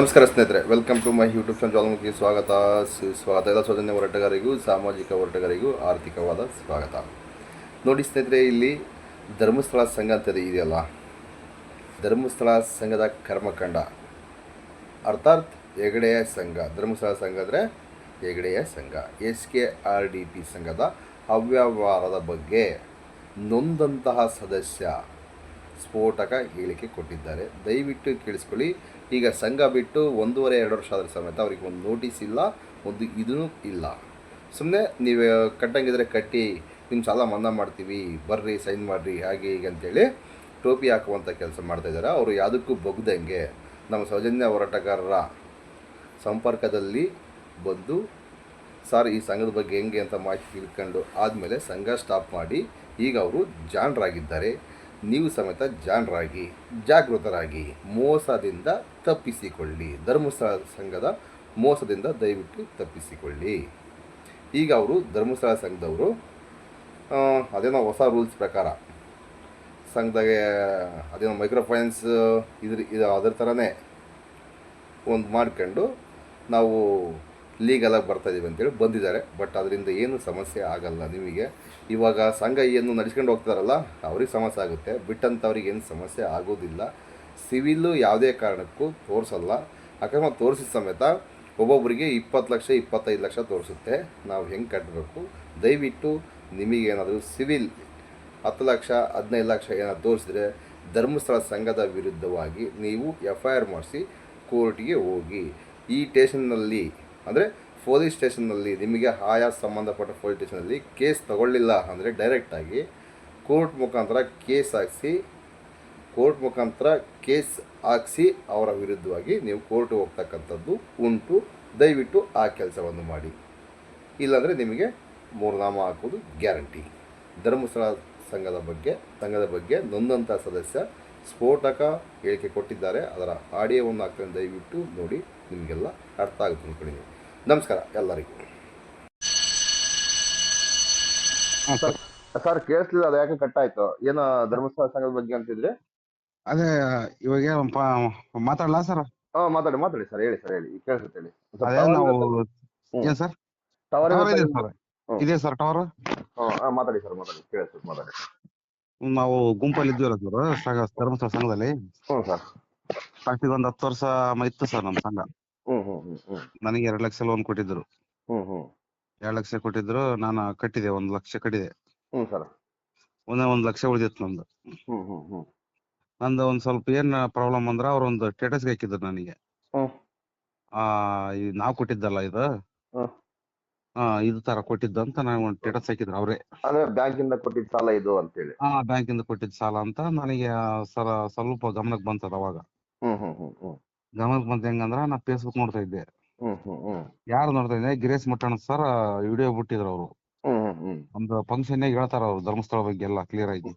ನಮಸ್ಕಾರ ಸ್ನೇಹಿತರೆ welcome to my YouTube channel Jwalamukhi ಸ್ವಾಗತ, ಸುಸ್ವಾಗತ. ಎಲ್ಲ ಸೌಜನ್ಯ ಹೋರಾಟಗಾರಿಗೂ ಸಾಮಾಜಿಕ ಹೋರಾಟಗಾರಿಗೂ ಆರ್ಥಿಕವಾದ ಸ್ವಾಗತ. ನೋಡಿ ಸ್ನೇಹಿತರೆ, ಇಲ್ಲಿ ಧರ್ಮಸ್ಥಳ ಸಂಘ ಅಂತ ಇದೆಯಲ್ಲ? ಧರ್ಮಸ್ಥಳ ಸಂಘದ ಕರ್ಮಕಂಡ. ಅರ್ಥಾತ್ ಹೆಗಡೆಯ ಸಂಘ. ಧರ್ಮಸ್ಥಳ ಸಂಘ ಅಂದರೆ ಹೆಗಡೆಯ ಸಂಘ. S K R D P ಸಂಘದ ಅವ್ಯವಹಾರದ ಬಗ್ಗೆ ನೊಂದಂತಹ ಸದಸ್ಯ ಸ್ಫೋಟಕ ಹೇಳಿಕೆ ಕೊಟ್ಟಿದ್ದಾರೆ. ದಯವಿಟ್ಟು ಕೇಳಿಸ್ಕೊಳ್ಳಿ. ಈಗ ಸಂಘ ಬಿಟ್ಟು ಒಂದೂವರೆ, ಎರಡು ವರ್ಷ ಆದರೆ ಸಮೇತ ಅವ್ರಿಗೆ ಒಂದು ನೋಟಿಸ್ ಇಲ್ಲ, ಒಂದು ಇದೂ ಇಲ್ಲ. ಸುಮ್ಮನೆ ನೀವು ಕಟ್ಟಂಗಿದ್ರೆ ಕಟ್ಟಿ ನಿಮ್ಮ ಸಾಲ ಮನ್ನಾ ಮಾಡ್ತೀವಿ, ಬರ್ರಿ, ಸೈನ್ ಮಾಡಿರಿ, ಹಾಗೆ, ಹೀಗೆ ಅಂತೇಳಿ ಟೋಪಿ ಹಾಕುವಂಥ ಕೆಲಸ ಮಾಡ್ತಾಯಿದ್ದಾರೆ ಅವರು ಯಾವುದಕ್ಕೂ ಬಗ್ದಂಗೆ ನಮ್ಮ ಸೌಜನ್ಯ ಹೋರಾಟಗಾರರ ಸಂಪರ್ಕದಲ್ಲಿ ಬಂದು, ಸರ್, ಈ ಸಂಘದ ಬಗ್ಗೆ ಹೆಂಗೆ? ಅಂತ ಮಾಹಿತಿ ತಿಳ್ಕೊಂಡು ಆದಮೇಲೆ ಸಂಘ ಸ್ಟಾಪ್ ಮಾಡಿ, ಈಗ ಅವರು ಜಾಣರಾಗಿದ್ದಾರೆ. ನೀವು ಸಮೇತ ಜಾಣರಾಗಿ, ಜಾಗೃತರಾಗಿ ಮೋಸದಿಂದ ತಪ್ಪಿಸಿಕೊಳ್ಳಿ. ಧರ್ಮಸ್ಥಳ ಸಂಘದ ಮೋಸದಿಂದ ದಯವಿಟ್ಟು ತಪ್ಪಿಸಿಕೊಳ್ಳಿ. ಈಗ ಅವರು ಧರ್ಮಸ್ಥಳ ಸಂಘದವರು. ಅದೇನೋ ಹೊಸ ರೂಲ್ಸ್ ಪ್ರಕಾರ. ಸಂಘದಾಗೆ ಅದೇನೋ ಮೈಕ್ರೋ ಫೈನಾನ್ಸ್ ಇದ್ರ ಇದು ಅದ್ರ ಥರನೇ ಒಂದು ಮಾಡ್ಕೊಂಡು ನಾವು ಲೀಗಲಾಗಿ ಬರ್ತಾ ಇದ್ದೀವಿ ಅಂತೇಳಿ ಬಂದಿದ್ದಾರೆ. ಬಟ್ ಅದರಿಂದ ಏನು ಸಮಸ್ಯೆ ಆಗಲ್ಲ ನಿಮಗೆ. ಇವಾಗ ಸಂಘ ಏನು ನಡೆಸ್ಕೊಂಡು ಹೋಗ್ತಾರಲ್ಲ ಅವ್ರಿಗೆ ಸಮಸ್ಯೆ ಆಗುತ್ತೆ. ಬಿಟ್ಟಂಥವ್ರಿಗೆ ಏನು ಸಮಸ್ಯೆ ಆಗೋದಿಲ್ಲ. ಸಿವಿಲ್ಲು ಯಾವುದೇ ಕಾರಣಕ್ಕೂ ತೋರಿಸಲ್ಲ. ಅಕಸ್ಮಾತ್ ತೋರಿಸಿದ ಸಮೇತ ಒಬ್ಬೊಬ್ಬರಿಗೆ ಇಪ್ಪತ್ತು ಲಕ್ಷ, ಇಪ್ಪತ್ತೈದು ಲಕ್ಷ ತೋರಿಸುತ್ತೆ. ನಾವು ಹೆಂಗೆ ಕಟ್ಟಬೇಕು ದಯವಿಟ್ಟು ನಿಮಗೇನಾದರೂ ಸಿವಿಲ್ ಹತ್ತು ಲಕ್ಷ, ಹದಿನೈದು ಲಕ್ಷ ಏನಾದ್ರು ತೋರಿಸಿದ್ರೆ ಧರ್ಮಸ್ಥಳ ಸಂಘದ ವಿರುದ್ಧವಾಗಿ ನೀವು ಎಫ್ ಐ ಆರ್ ಮಾಡಿಸಿ ಕೋರ್ಟಿಗೆ ಹೋಗಿ. ಈ ಸ್ಟೇಷನ್ನಲ್ಲಿ ಅಂದರೆ ಪೊಲೀಸ್ ಸ್ಟೇಷನ್ನಲ್ಲಿ ನಿಮಗೆ ಆಯಾ ಸಂಬಂಧಪಟ್ಟ ಪೊಲೀಸ್ ಸ್ಟೇಷನಲ್ಲಿ ಕೇಸ್ ತಗೊಳ್ಳಿಲ್ಲ ಅಂದರೆ ಡೈರೆಕ್ಟಾಗಿ ಕೋರ್ಟ್ ಮುಖಾಂತರ ಕೇಸ್ ಹಾಕಿಸಿ, ಕೋರ್ಟ್ ಮುಖಾಂತರ ಕೇಸ್ ಹಾಕಿಸಿ ಅವರ ವಿರುದ್ಧವಾಗಿ ನೀವು ಕೋರ್ಟ್ ಹೋಗ್ತಕ್ಕಂಥದ್ದು ಉಂಟು. ದಯವಿಟ್ಟು ಆ ಕೆಲಸವನ್ನು ಮಾಡಿ. ಇಲ್ಲಾಂದರೆ ನಿಮಗೆ ಮೂರ್ನಾಮ ಹಾಕೋದು ಗ್ಯಾರಂಟಿ. ಧರ್ಮಸ್ಥಳ ಸಂಘದ ಬಗ್ಗೆ ಸಂಘದ ಬಗ್ಗೆ ನೊಂದಂಥ ಸದಸ್ಯ ಸ್ಫೋಟಕ ಹೇಳಿಕೆ ಕೊಟ್ಟಿದ್ದಾರೆ. ಅದರ ಆಡಿಯೋವನ್ನು ಹಾಕ್ತಾರೆ ದಯವಿಟ್ಟು ನೋಡಿ, ನಿಮಗೆಲ್ಲ ಅರ್ಥ ಆಗುತ್ತೆ ಅಂದ್ಕೊಂಡಿದ್ದೀನಿ ನಮಸ್ಕಾರ ಎಲ್ಲರಿಗೂ. ಸರ್. ಕೇಳಿಸ್ಲಿಲ್ಲ ಅದು ಯಾಕೆ ಆಯ್ತು ಏನು ಧರ್ಮಸ್ಥಳ ಸಂಘದ ಬಗ್ಗೆ ಅಂತಿದ್ರೆ? ಅದೇ ಇವಾಗ ಏನ್ ಪ- ಮಾತಾಡ್ಲಾ ಸರ್? ಹಾ ಮಾತಾಡಿ ಮಾತಾಡಿ ಸರ್ ಹೇಳಿ ಸರ್ ಹೇಳಿ ಕೇಳಿಸುತ್ತೆ ಹೇಳಿ. ಅದೇ ನಾವು ಹ್ಮ್. ಏನ್ ಸರ್. ಟವರ್ ಇದೆ ಸರ್ ಹ್ಮ್. ಇದೆ ಸರ್ ಟವರ್ ಹಾ ಮಾತಾಡಿ ಸರ್ ಮಾತಾಡಿ ಕೇಳಿಸ್ತು ಮಾತಾಡಿ. ನಾವು ಗುಂಪಲ್ಲಿ ಇದ್ದೀವಲ್ಲ ಸರ್ ಸಂಘ ಧರ್ಮಸ್ಥಳ ಸಂಘದಲ್ಲಿ. ಹ್ಞೂ ಸರ್. ಫಸ್ಟ್ ಒಂದು ಹತ್ತು ವರ್ಷ ಮ- ಇತ್ತು ಸರ್ ನಮ್ಮ ಸಂಘ. ನನಗೆ ಎರಡು ಲಕ್ಷ ಲೋನ್ ಕೊಟ್ಟಿದ್ರು ಎರಡು ಲಕ್ಷ ಕೊಟ್ಟಿದ್ರು ನಾನು ಕಟ್ಟಿದೆ ಒಂದು ಲಕ್ಷ ಕಟ್ಟಿದೆ. ಸರ್. ಒಂದೇ ಒಂದು ಲಕ್ಷ ಉಳಿದಿತ್ತು ನಂದು ನಂದು ಒಂದ್ ಸ್ವಲ್ಪ ಏನ್ ಪ್ರಾಬ್ಲಮ್ ಅಂದ್ರ ಅವ್ರ ಒಂದು ಸ್ಟೇಟಸ್ ಹಾಕಿದ್ರು ನನಗೆ. ನಾವು ಆ ನಾವ್ ಕೊಟ್ಟಿದ್ದಲ್ಲ ಇದು. ಹಾ ಇದು ತರ ಕೊಟ್ಟಿದ್ದು ಅಂತ ನಾನು ಒಂದು ಸ್ಟೇಟಸ್ ಹಾಕಿದ್ರು ಅವರೇ. ಅಂದ್ರೆ ಬ್ಯಾಂಕಿಂದ ಕೊಟ್ಟಿದ್ದ ಸಾಲ ಇದು ಅಂತ ಹೇಳಿ ಹಾ ಬ್ಯಾಂಕಿಂದ ಕೊಟ್ಟಿದ್ದ ಸಾಲ ಅಂತ ನನಗೆ ಸರ ಸ್ವಲ್ಪ ಗಮನಕ್ಕೆ ಬಂತದ ಅವಾಗ. ಹ್ಮ್ ಹ್ಮ್ ಹ್ಮ್ ಹ್ಮ್. ಗಮನಕ್ಕೆ ಬಂತ ಹೆಂಗಂದ್ರ ನಾ ಫೇಸ್ಬುಕ್ ನೋಡ್ತಾ ಇದ್ದೆ. ಯಾರ್ ನೋಡ್ತಾ ಇದ್ದೆ? ಗಿರೇಶ್ ಮುಟ್ಟಣ್ಣ ಸರ್ ವಿಡಿಯೋ ಬಿಟ್ಟಿದ್ರು ಅವರು. ಒಂದ್ ಫಂಕ್ಷನ್ ಹೇಳ್ತಾರ ಅವ್ರು ಧರ್ಮಸ್ಥಳ ಬಗ್ಗೆ ಎಲ್ಲ ಕ್ಲಿಯರ್ ಆಗಿ.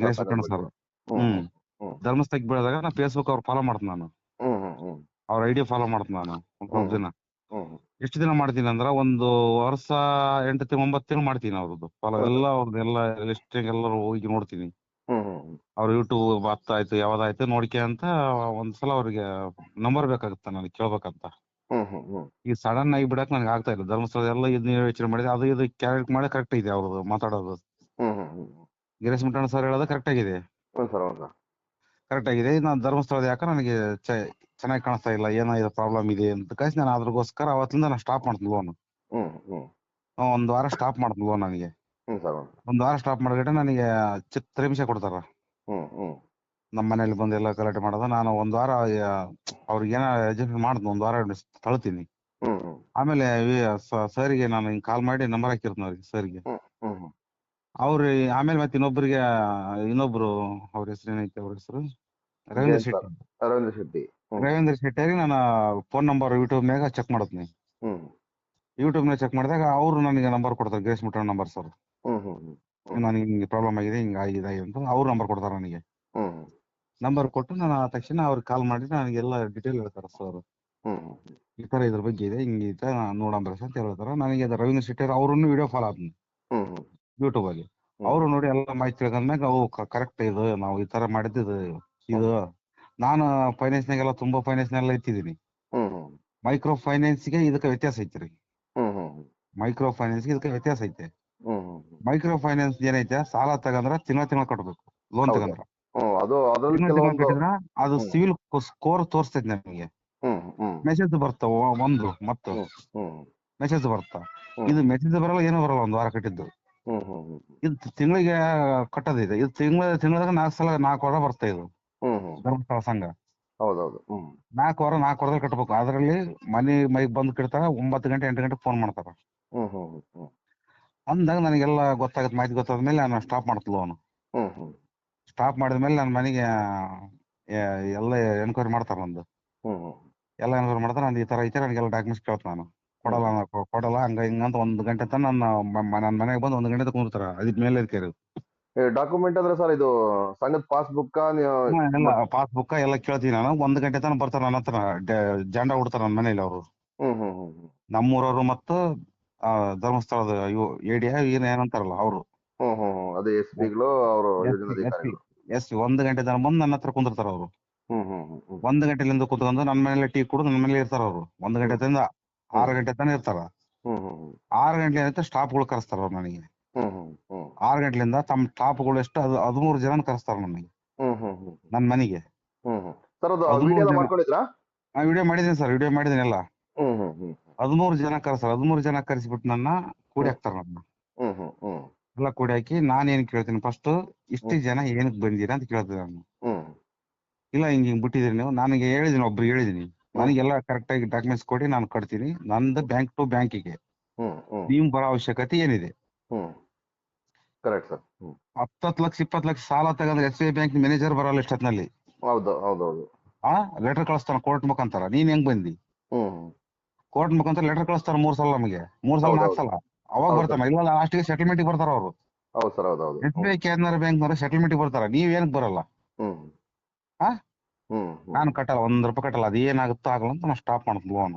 Girish Mattanna sir hmm. ಧರ್ಮಸ್ಥಳಕ್ಕೆ ಬೆಳೆದಾಗ ನಾ ಫೇಸ್ಬುಕ್ ಅವ್ರು ಫಾಲೋ ಮಾಡ್ತೀನಿ ನಾನು. ಅವ್ರ ಐಡಿ ಫಾಲೋ ಮಾಡ್ತೀನಿ ನಾನು ಒಂದು ದಿನಾ. ಎಷ್ಟು ದಿನ ಮಾಡ್ತೀನಿ ಅಂದ್ರ ಒಂದು ವರ್ಷ ಎಂಟು ತಿಂಗ್ ಒಂಬತ್ತು ತಿಂಗಳು ಮಾಡ್ತೀನಿ ಅವ್ರದ್ದು. ಫಾಲೋ? ಎಲ್ಲ ಅವ್ರದ್ದು ಎಲ್ಲ ಲಿಸ್ಟಿಂಗ್ ಎಲ್ಲರೂ ಹೋಗಿ ನೋಡ್ತೀನಿ. ಅವ್ರ ಯೂಟ್ಯೂಬ್ ಆಯ್ತು ಯಾವ್ದಾಯ್ತು ನೋಡ್ಕೆ ಅಂತ ಒಂದ್ಸಲ ಅವ್ರಿಗೆ ನಂಬರ್ ಬೇಕಾಗುತ್ತೆ ನನಗೆ ಕೇಳ್ಬೇಕಂತ. ಹ್ಮ್ ಹ್ಮ್ ಹ್ಮ್. ಈ ಸಡನ್ ಆಗಿ ಬಿಡಕ್ ನನಗೆ ಆಗ್ತಾ ಇಲ್ಲ. ಧರ್ಮಸ್ಥಳ ಎಲ್ಲ ಇದನ್ನ ಯೋಚನೆ ಮಾಡಿದೆ ಅದು ಇದು ಕ್ಯಾರೆಕ್ಟ್ ಮಾಡಿ ಕರೆಕ್ಟ್ ಇದೆ ಅವ್ರದ್ದು ಮಾತಾಡೋದು. Hmm hmm hmm. Girish Muttanna sir ಹೇಳೋದು ಕರೆಕ್ಟ್ ಆಗಿದೆ. ಹ್ಮ್ ಸರ್ ಹೌದಾ. ಕರೆಕ್ಟ್ ಆಗಿದೆ. ನಾನು ಧರ್ಮಸ್ಥಳದ ಯಾಕೆ ನನಗೆ ಚೆನ್ನಾಗಿ ಕಾಣಿಸ್ತಾ ಇಲ್ಲ ಏನೋ ಇದು ಪ್ರಾಬ್ಲಮ್ ಇದೆ ಅಂತ ಕಳಿಸಿ ನಾನು ಅದ್ರಗೋಸ್ಕರ ಅವತ್ತಿಂದ ನಾನು ಸ್ಟಾಪ್ ಮಾಡ್ತೀನಿ ಲೋನ್ ಹ್ಮ್ ಹ್ಮ್. ಒಂದ್ ವಾರ ಸ್ಟಾಪ್ ಮಾಡ್ತೀನಿ ಲೋನ್ ನನಗೆ. ಹ್ಮ್ ಸರ್ ಹೌದು. ಒಂದ್ ವಾರ ಸ್ಟಾಪ್ ಮಾಡಿದ್ರೆ ನನಗೆ ಚಿತ್ರ ನಿಮಿಷ ಕೊಡ್ತಾರ. ಹ್ಮ್ ಹ್ಮ್. ನಮ್ಮ ಮನೇಲಿ ಬಂದು ಎಲ್ಲ ಗಲಾಟೆ ಮಾಡೋದು. ನಾನು ಒಂದ್ ವಾರ ಅವ್ರಿಗೆ ಏನೋ ಅಡ್ಜಸ್ಟ್ ಮಾಡ್ತೀನಿ ಒಂದ್ ವಾರ ತಳ್ತೀನಿ. ಹ್ಮ್ ಹ್ಮ್. ಆಮೇಲೆ ಸರ್ಗೆ ನಾನು ಹಿಂಗ್ ಕಾಲ್ ಮಾಡಿ ನಂಬರ್ ಹಾಕಿರ್ತೀನಿ ಅವ್ರಿಗೆ ಸರ್ಗೆ. ಹ್ಮ್ ಹ್ಮ್ ಅವ್ರು ಆಮೇಲೆ ಮತ್ತೆ ಇನ್ನೊಬ್ರಿಗೆ ಇನ್ನೊಬ್ರು ಅವ್ರ ಹೆಸರು ಏನೈತೆ ಅವ್ರ ಹೆಸರು? ರವೀಂದ್ರ ಶೆಟ್ಟಿ. ರವೀಂದ್ರ ಶೆಟ್ಟಿ. ರವೀಂದ್ರ ರವೀಂದ್ರ ಶೆಟ್ಟಿಗೆ ನಾನು ಫೋನ್ ನಂಬರ್ ಯೂಟ್ಯೂಬ್ ಮ್ಯಾಗ ಚೆಕ್ ಮಾಡ್ತೀನಿ ಹ್ಮ್. ಯೂಟ್ಯೂಬ್ ನಾಗ ಚೆಕ್ ಮಾಡಿದಾಗ ಅವ್ರು ನನಗೆ ನಂಬರ್ ಕೊಡ್ತಾರೆ ಗಿರೀಶ್ ಮುಟ್ಟಣ್ಣ ನಂಬರ್ ಸರ್ ಹ್ಮ್ ಹ್ಮ್ ಹ್ಮ್. ನನಗೆ ಹಿಂಗೆ ಪ್ರಾಬ್ಲಮ್ ಆಗಿದೆ ಹಿಂಗೆ ಆಗಿದೆ ಅಂತ ಅವ್ರು ನಂಬರ್ ಕೊಡ್ತಾರೆ ನನಗೆ. ಹ್ಮ್. ನಂಬರ್ ಕೊಟ್ಟು ನಾನು ಆ ತಕ್ಷಣ ಅವ್ರಿಗೆ ಕಾಲ್ ಮಾಡಿ ನನಗೆಲ್ಲ ಡಿಟೇಲ್ ಹೇಳ್ತಾರೆ ಸರ್ ಈ ತರ ಇದ್ರ ಬಗ್ಗೆ ಇದೆ ಹಿಂಗೆ ಇದೆ ನೋಡಂಬ್ರಸ್ ಅಂತ ಹೇಳ್ತಾರೆ. ನನಗೆ ಅದು ರವೀಂದ್ರ ಶೆಟ್ಟಿ ಅವ್ರನ್ನು ವಿಡಿಯೋ ಫಾಲೋ ಆದ್ನಿ. ಯೂಟ್ಯೂಬ್ ಅಲ್ಲಿ. ಅವ್ರು ನೋಡಿ ಎಲ್ಲ ಮಾಹಿತಿ ತಿಳ್ಕೊಂಡ್ಮ್ಯಾಗ ಅವು ಕರೆಕ್ಟ್ ಇದು ನಾವು ಈ ತರ ಮಾಡಿದ್ದು ಇದು. ಇದು ಫೈನಾನ್ಸ್ ನಾಗೆಲ್ಲ ತುಂಬಾ ಫೈನಾನ್ಸ್ ನೆಲ್ಲ ಹ್ಮ್ ಮೈಕ್ರೋ ಫೈನಾನ್ಸ್ಗೆ ಇದಕ್ಕೆ ವ್ಯತ್ಯಾಸ ಐತ್ರಿ. ಮೈಕ್ರೋ ಫೈನಾನ್ಸ್ಗೆ ಇದಕ್ಕೆ ವ್ಯತ್ಯಾಸ ಐತೆ. ಮೈಕ್ರೋ ಫೈನಾನ್ಸ್ ಏನೈತೆ? ಸಾಲ ತಗಂದ್ರ ತಿಂಗಳ ತಿಂಗಳ ಕಟ್ಬೇಕು. ಲೋನ್. ತಗಂದ್ರ ಹ್ಮ್ ಅದು ಅದ್ರಲ್ಲಿ ತಿಂಗಳ ತಿಂಗಳ ಕೆಲವೊಂದು ಕಟ್ಟಿದ್ರ ಅದು ಸಿವಿಲ್ ಸ್ಕೋರ್ ತೋರಿಸ್ತೈತಿ ನಮಗೆ. ಹ್ಮ್ ಹ್ಮ್ ಮೆಸೇಜ್ ಬರ್ತಾವ ಒಂದು ಮತ್ತು. ಹ್ಮ್ ಹ್ಮ್ ಮೆಸೇಜ್ ಬರ್ತಾ ಹ್ಮ್. ಇದು ಮೆಸೇಜ್ ಬರಲ್ಲ ಏನೋ ಬರಲ್ಲ ಒಂದ್ ವಾರ ಕಟ್ಟಿದ್ದು. ಹ್ಮ್ ಹ್ಮ್ ಹ್ಮ್ ಇದು ತಿಂಗಳಿಗೆ ಕಟ್ಟೋದಿದೆ. ಇದು ತಿಂಗಳ ತಿಂಗಳದಾಗ ನಾಲ್ಕು ಸಲ ನಾಲ್ಕು ವಾರ ಬರ್ತಾ ಇದು. ಹ್ಮ್ ಹ್ಮ್ ಧರ್ಮಸ್ಥಳ ಸಂಘ. ಹೌದೌದು ಹ್ಮ್ ನಾಲ್ಕು ವಾರ ನಾಲ್ಕು ವಾರದಲ್ಲಿ ಕಟ್ಟಬೇಕು ಅದರಲ್ಲಿ ಮನೆ ಮೈಗ್ ಬಂದು ಕಟ್ತಾರ ಒಂಬತ್ತು ಗಂಟೆ ಎಂಟು ಗಂಟೆ ಫೋನ್ ಮಾಡ್ತಾರ. ಹ್ಮ್ ಹ್ಮ್ ಹ್ಮ್ ಹ್ಮ್ ಅಂದಾಗ ನನಗೆಲ್ಲ ಗೊತ್ತಾಗತ್ತೆ. ಮಾಹಿತಿ ಗೊತ್ತಾದ್ಮೇಲೆ ನಾನು ಸ್ಟಾಪ್ ಮಾಡ್ತು ಅವನು. ಹ್ಮ್ ಹ್ಮ್. ಸ್ಟಾಪ್ ಮಾಡಿದ್ಮೇಲೆ ನನ್ನ ಮನೆಗೆ ಎ- ಎಲ್ಲ ಎನ್ಕ್ವೈರಿ ಮಾಡ್ತಾರ ನಂದು. ಹ್ಮ್ ಹ್ಮ್. ಎಲ್ಲ ಎನ್ಕ್ವೈರಿ ಮಾಡ್ತಾರ ಈ ತರ ಐತೆ ನನಗೆಲ್ಲ ಡಾಕ್ಯುಮೆಂಟ್ಸ್ ಕೇಳ್ತ ನಾನು ಕೊಡಲ್ಲ ನಾನು ಕೊ- ಕೊಡಲ್ಲ ಹಂಗ ಹಿಂಗಂತ ಒಂದ್ ಗಂಟೆ ತನಕ ನನ್ನ ನನ್ನ ಮನೆಗೆ ಬಂದು ಒಂದ್ ಗಂಟೆ ಕುಂದಿರ್ತಾರ. ಅದ್ರ ಮೇಲೆ ಇರ್ತೀರಿ ಡಾಕ್ಯುಮೆಂಟ್ ಅಂದ್ರೆ ಸರ್ ಇದು ಸಂಘದ ಪಾಸ್ಬುಕ್ ಎಲ್ಲ ಪಾಸ್ಬುಕ್ ಎಲ್ಲ ಕೇಳ್ತೀನಿ ನಾನು. ಒಂದ್ ಗಂಟೆ ತನಕ ಬರ್ತಾರ ನನ್ನ ಹತ್ರ ಜಂಡ ಹುಡ್ತಾರ ನನ್ನ ಮನೇಲಿ ಅವರು. ನಮ್ಮೂರವ್ರು ಹ್ಮ್ ಹ್ಮ್ ಹ್ಮ್. ನಮ್ಮೂರವರು ಮತ್ತು ಆ, ಧರ್ಮಸ್ಥಳದ ಇವು ಏಡಿಯ ಏನ್ ಏನಂತಾರಲ್ಲ ಅವರು. ಹ್ಮ್ ಹ್ಮ್ ಹ್ಮ್. ಅದೇ ಎಸ್ ಪಿಗಳು ಅವರು ಯೋಜನಾಧಿಕಾರಿಗಳು ಎಸ್ ಒಂದ್ ಗಂಟೆ ತನಕ ಬಂದು ನನ್ನ ಹತ್ರ ಕುಂದಿರ್ತಾರ ಅವರು. ಹ್ಮ್ ಹ್ಮ್ ಹ್ಮ್ ಹ್ಮ್. ಒಂದ್ ಗಂಟೆಲಿಂದ ಕುತ್ಕೊಂಡು ನನ್ನ ಮನೇಲಿ ಟೀ ಕುಡಿದು ನನ್ನ ಮನೇಲಿ ಇರ್ತಾರ ಅವರು. ಒಂದ್ ಗಂಟೆ ತನಕ ಆರು ಗಂಟೆ ತನಕ ಇರ್ತಾರ. ಆರ್ ಹ್ಮ್ ಹ್ಮ್. ಆರು ಗಂಟೆ ಏನೈತೆ ಸ್ಟಾಫ್ಗಳು ಕರೆಸ್ತಾರ ಅವ್ರು ನನಗೆ. ಹ್ಮ್ ಹ್ಮ್ ಹ್ಮ್. ಆರು ಗಂಟೆಲಿಂದ ತಮ್ಮ ಸ್ಟಾಫ್ಗಳು ಎಷ್ಟು ಅದು ಹದಿಮೂರು ಜನ ಕರೆಸ್ತಾರ ನನಗೆ. ಹ್ಮ್ ಹ್ಮ್ ಹ್ಮ್. ನನ್ನ ಮನೆಗೆ. ಹ್ಮ್ ಹ್ಮ್. ಸರ್ ಅದು ಹದಿಮೂರು ವಿಡಿಯೋ ಜನ. ಮಾಡ್ಕೊಂಡಿದ್ರಾ? ವಿಡಿಯೋ ಮಾಡಿದ್ದೀನಿ ಸರ್ ವಿಡಿಯೋ ಮಾಡಿದ್ದೀನಿ ಎಲ್ಲ. ಹ್ಮ್ ಹ್ಮ್ ಹ್ಮ್. ಹದಿಮೂರು ಜನ ಕರೆಸ್ತಾರ ಹದಿಮೂರು ಜನ ಕರೆಸಿಬಿಟ್ಟು ನನ್ನ ಕೂಡಿ ಹಾಕ್ತಾರ ನನ್ನ ಹ್ಮ್ ಹ್ಮ್ ಹ್ಮ್. ಎಲ್ಲ ಕೂಡಿ ಹಾಕಿ ನಾನೇನ್ ಏನ್ ಕೇಳ್ತೀನಿ ಫಸ್ಟ್ ಇಷ್ಟು ಜನ ಏನಕ್ಕೆ ಬಂದಿರ ಅಂತ ಕೇಳ್ತೀನಿ ನಾನು. ಹ್ಮ್. ಇಲ್ಲ ಹಿಂಗ್ ಹಿಂಗ್ ಬಿಟ್ಟಿದ್ರಿ ನೀವು. ನನಗೆ ಹೇಳಿದೀನಿ ಒಬ್ರು ಹೇಳಿದೀನಿ. ನನಗೆಲ್ಲ ಕರೆಕ್ಟ್ ಆಗಿ ಡಾಕ್ಯುಮೆಂಟ್ಸ್ ಕೊಡಿ ನಾನು ಕಟ್ತೀನಿ. ನಂದು ಬ್ಯಾಂಕ್ ಟು ಬ್ಯಾಂಕಿಗೆ ಹ್ಮ್ ಹ್ಮ್. ನೀವು ಬರೋ ಅವಶ್ಯಕತೆ ಏನಿದೆ? ಹ್ಮ್. ಕರೆಕ್ಟ್ ಸರ್ ಹ್ಮ್. ಹತ್ತತ್ತು ಲಕ್ಷ ಇಪ್ಪತ್ತು ಲಕ್ಷ ಸಾಲ ತಗೊಂಡ್ರೆ S B I bank manager ಬರಲ್ಲ ಇಷ್ಟೊತ್ತಿನಲ್ಲಿ. ಹೌದು ಹೌದೌದು ಆ ಲೆಟರ್ ಕಳಿಸ್ತಾನ ಕೋರ್ಟ್ ಮುಖಾಂತರ. ನೀನ್ ಹೆಂಗ್ ಬಂದಿ? ಹ್ಮ್. ಕೋರ್ಟ್ ಮುಖಾಂತರ ಲೆಟರ್ ಕಳಿಸ್ತಾರೆ ಮೂರ್ ಸಲ ನಮಗೆ. ಮೂರ್ ಸಲ ನಾಲ್ಕು ಸಲ. ಅವಾಗ ಬರ್ತಾರೆ. ಇಲ್ಲ ಲಾಸ್ಟಿಗೆ ಸೆಟಲ್ಮೆಂಟ್ ಬರ್ತಾರ ಅವರು. ಹೌದು sir S B I Canara bank ನವರು ಸೆಟಲ್ಮೆಂಟ್ ಬರ್ತಾರ. ನೀವ್ ಏನಕ್ ಬರಲ್ಲ? ನಾನು ಕಟ್ಟಲ್ಲ ಒಂದ್ ರೂಪಾಯಿ ಕಟ್ಟಲ್ಲ. ಅದು ಏನಾಗುತ್ತೋ ಆಗಲ್ಲ ಅಂತ ನಾನು ಸ್ಟಾಪ್ ಮಾಡ್ತೀನಿ ಲೋನ್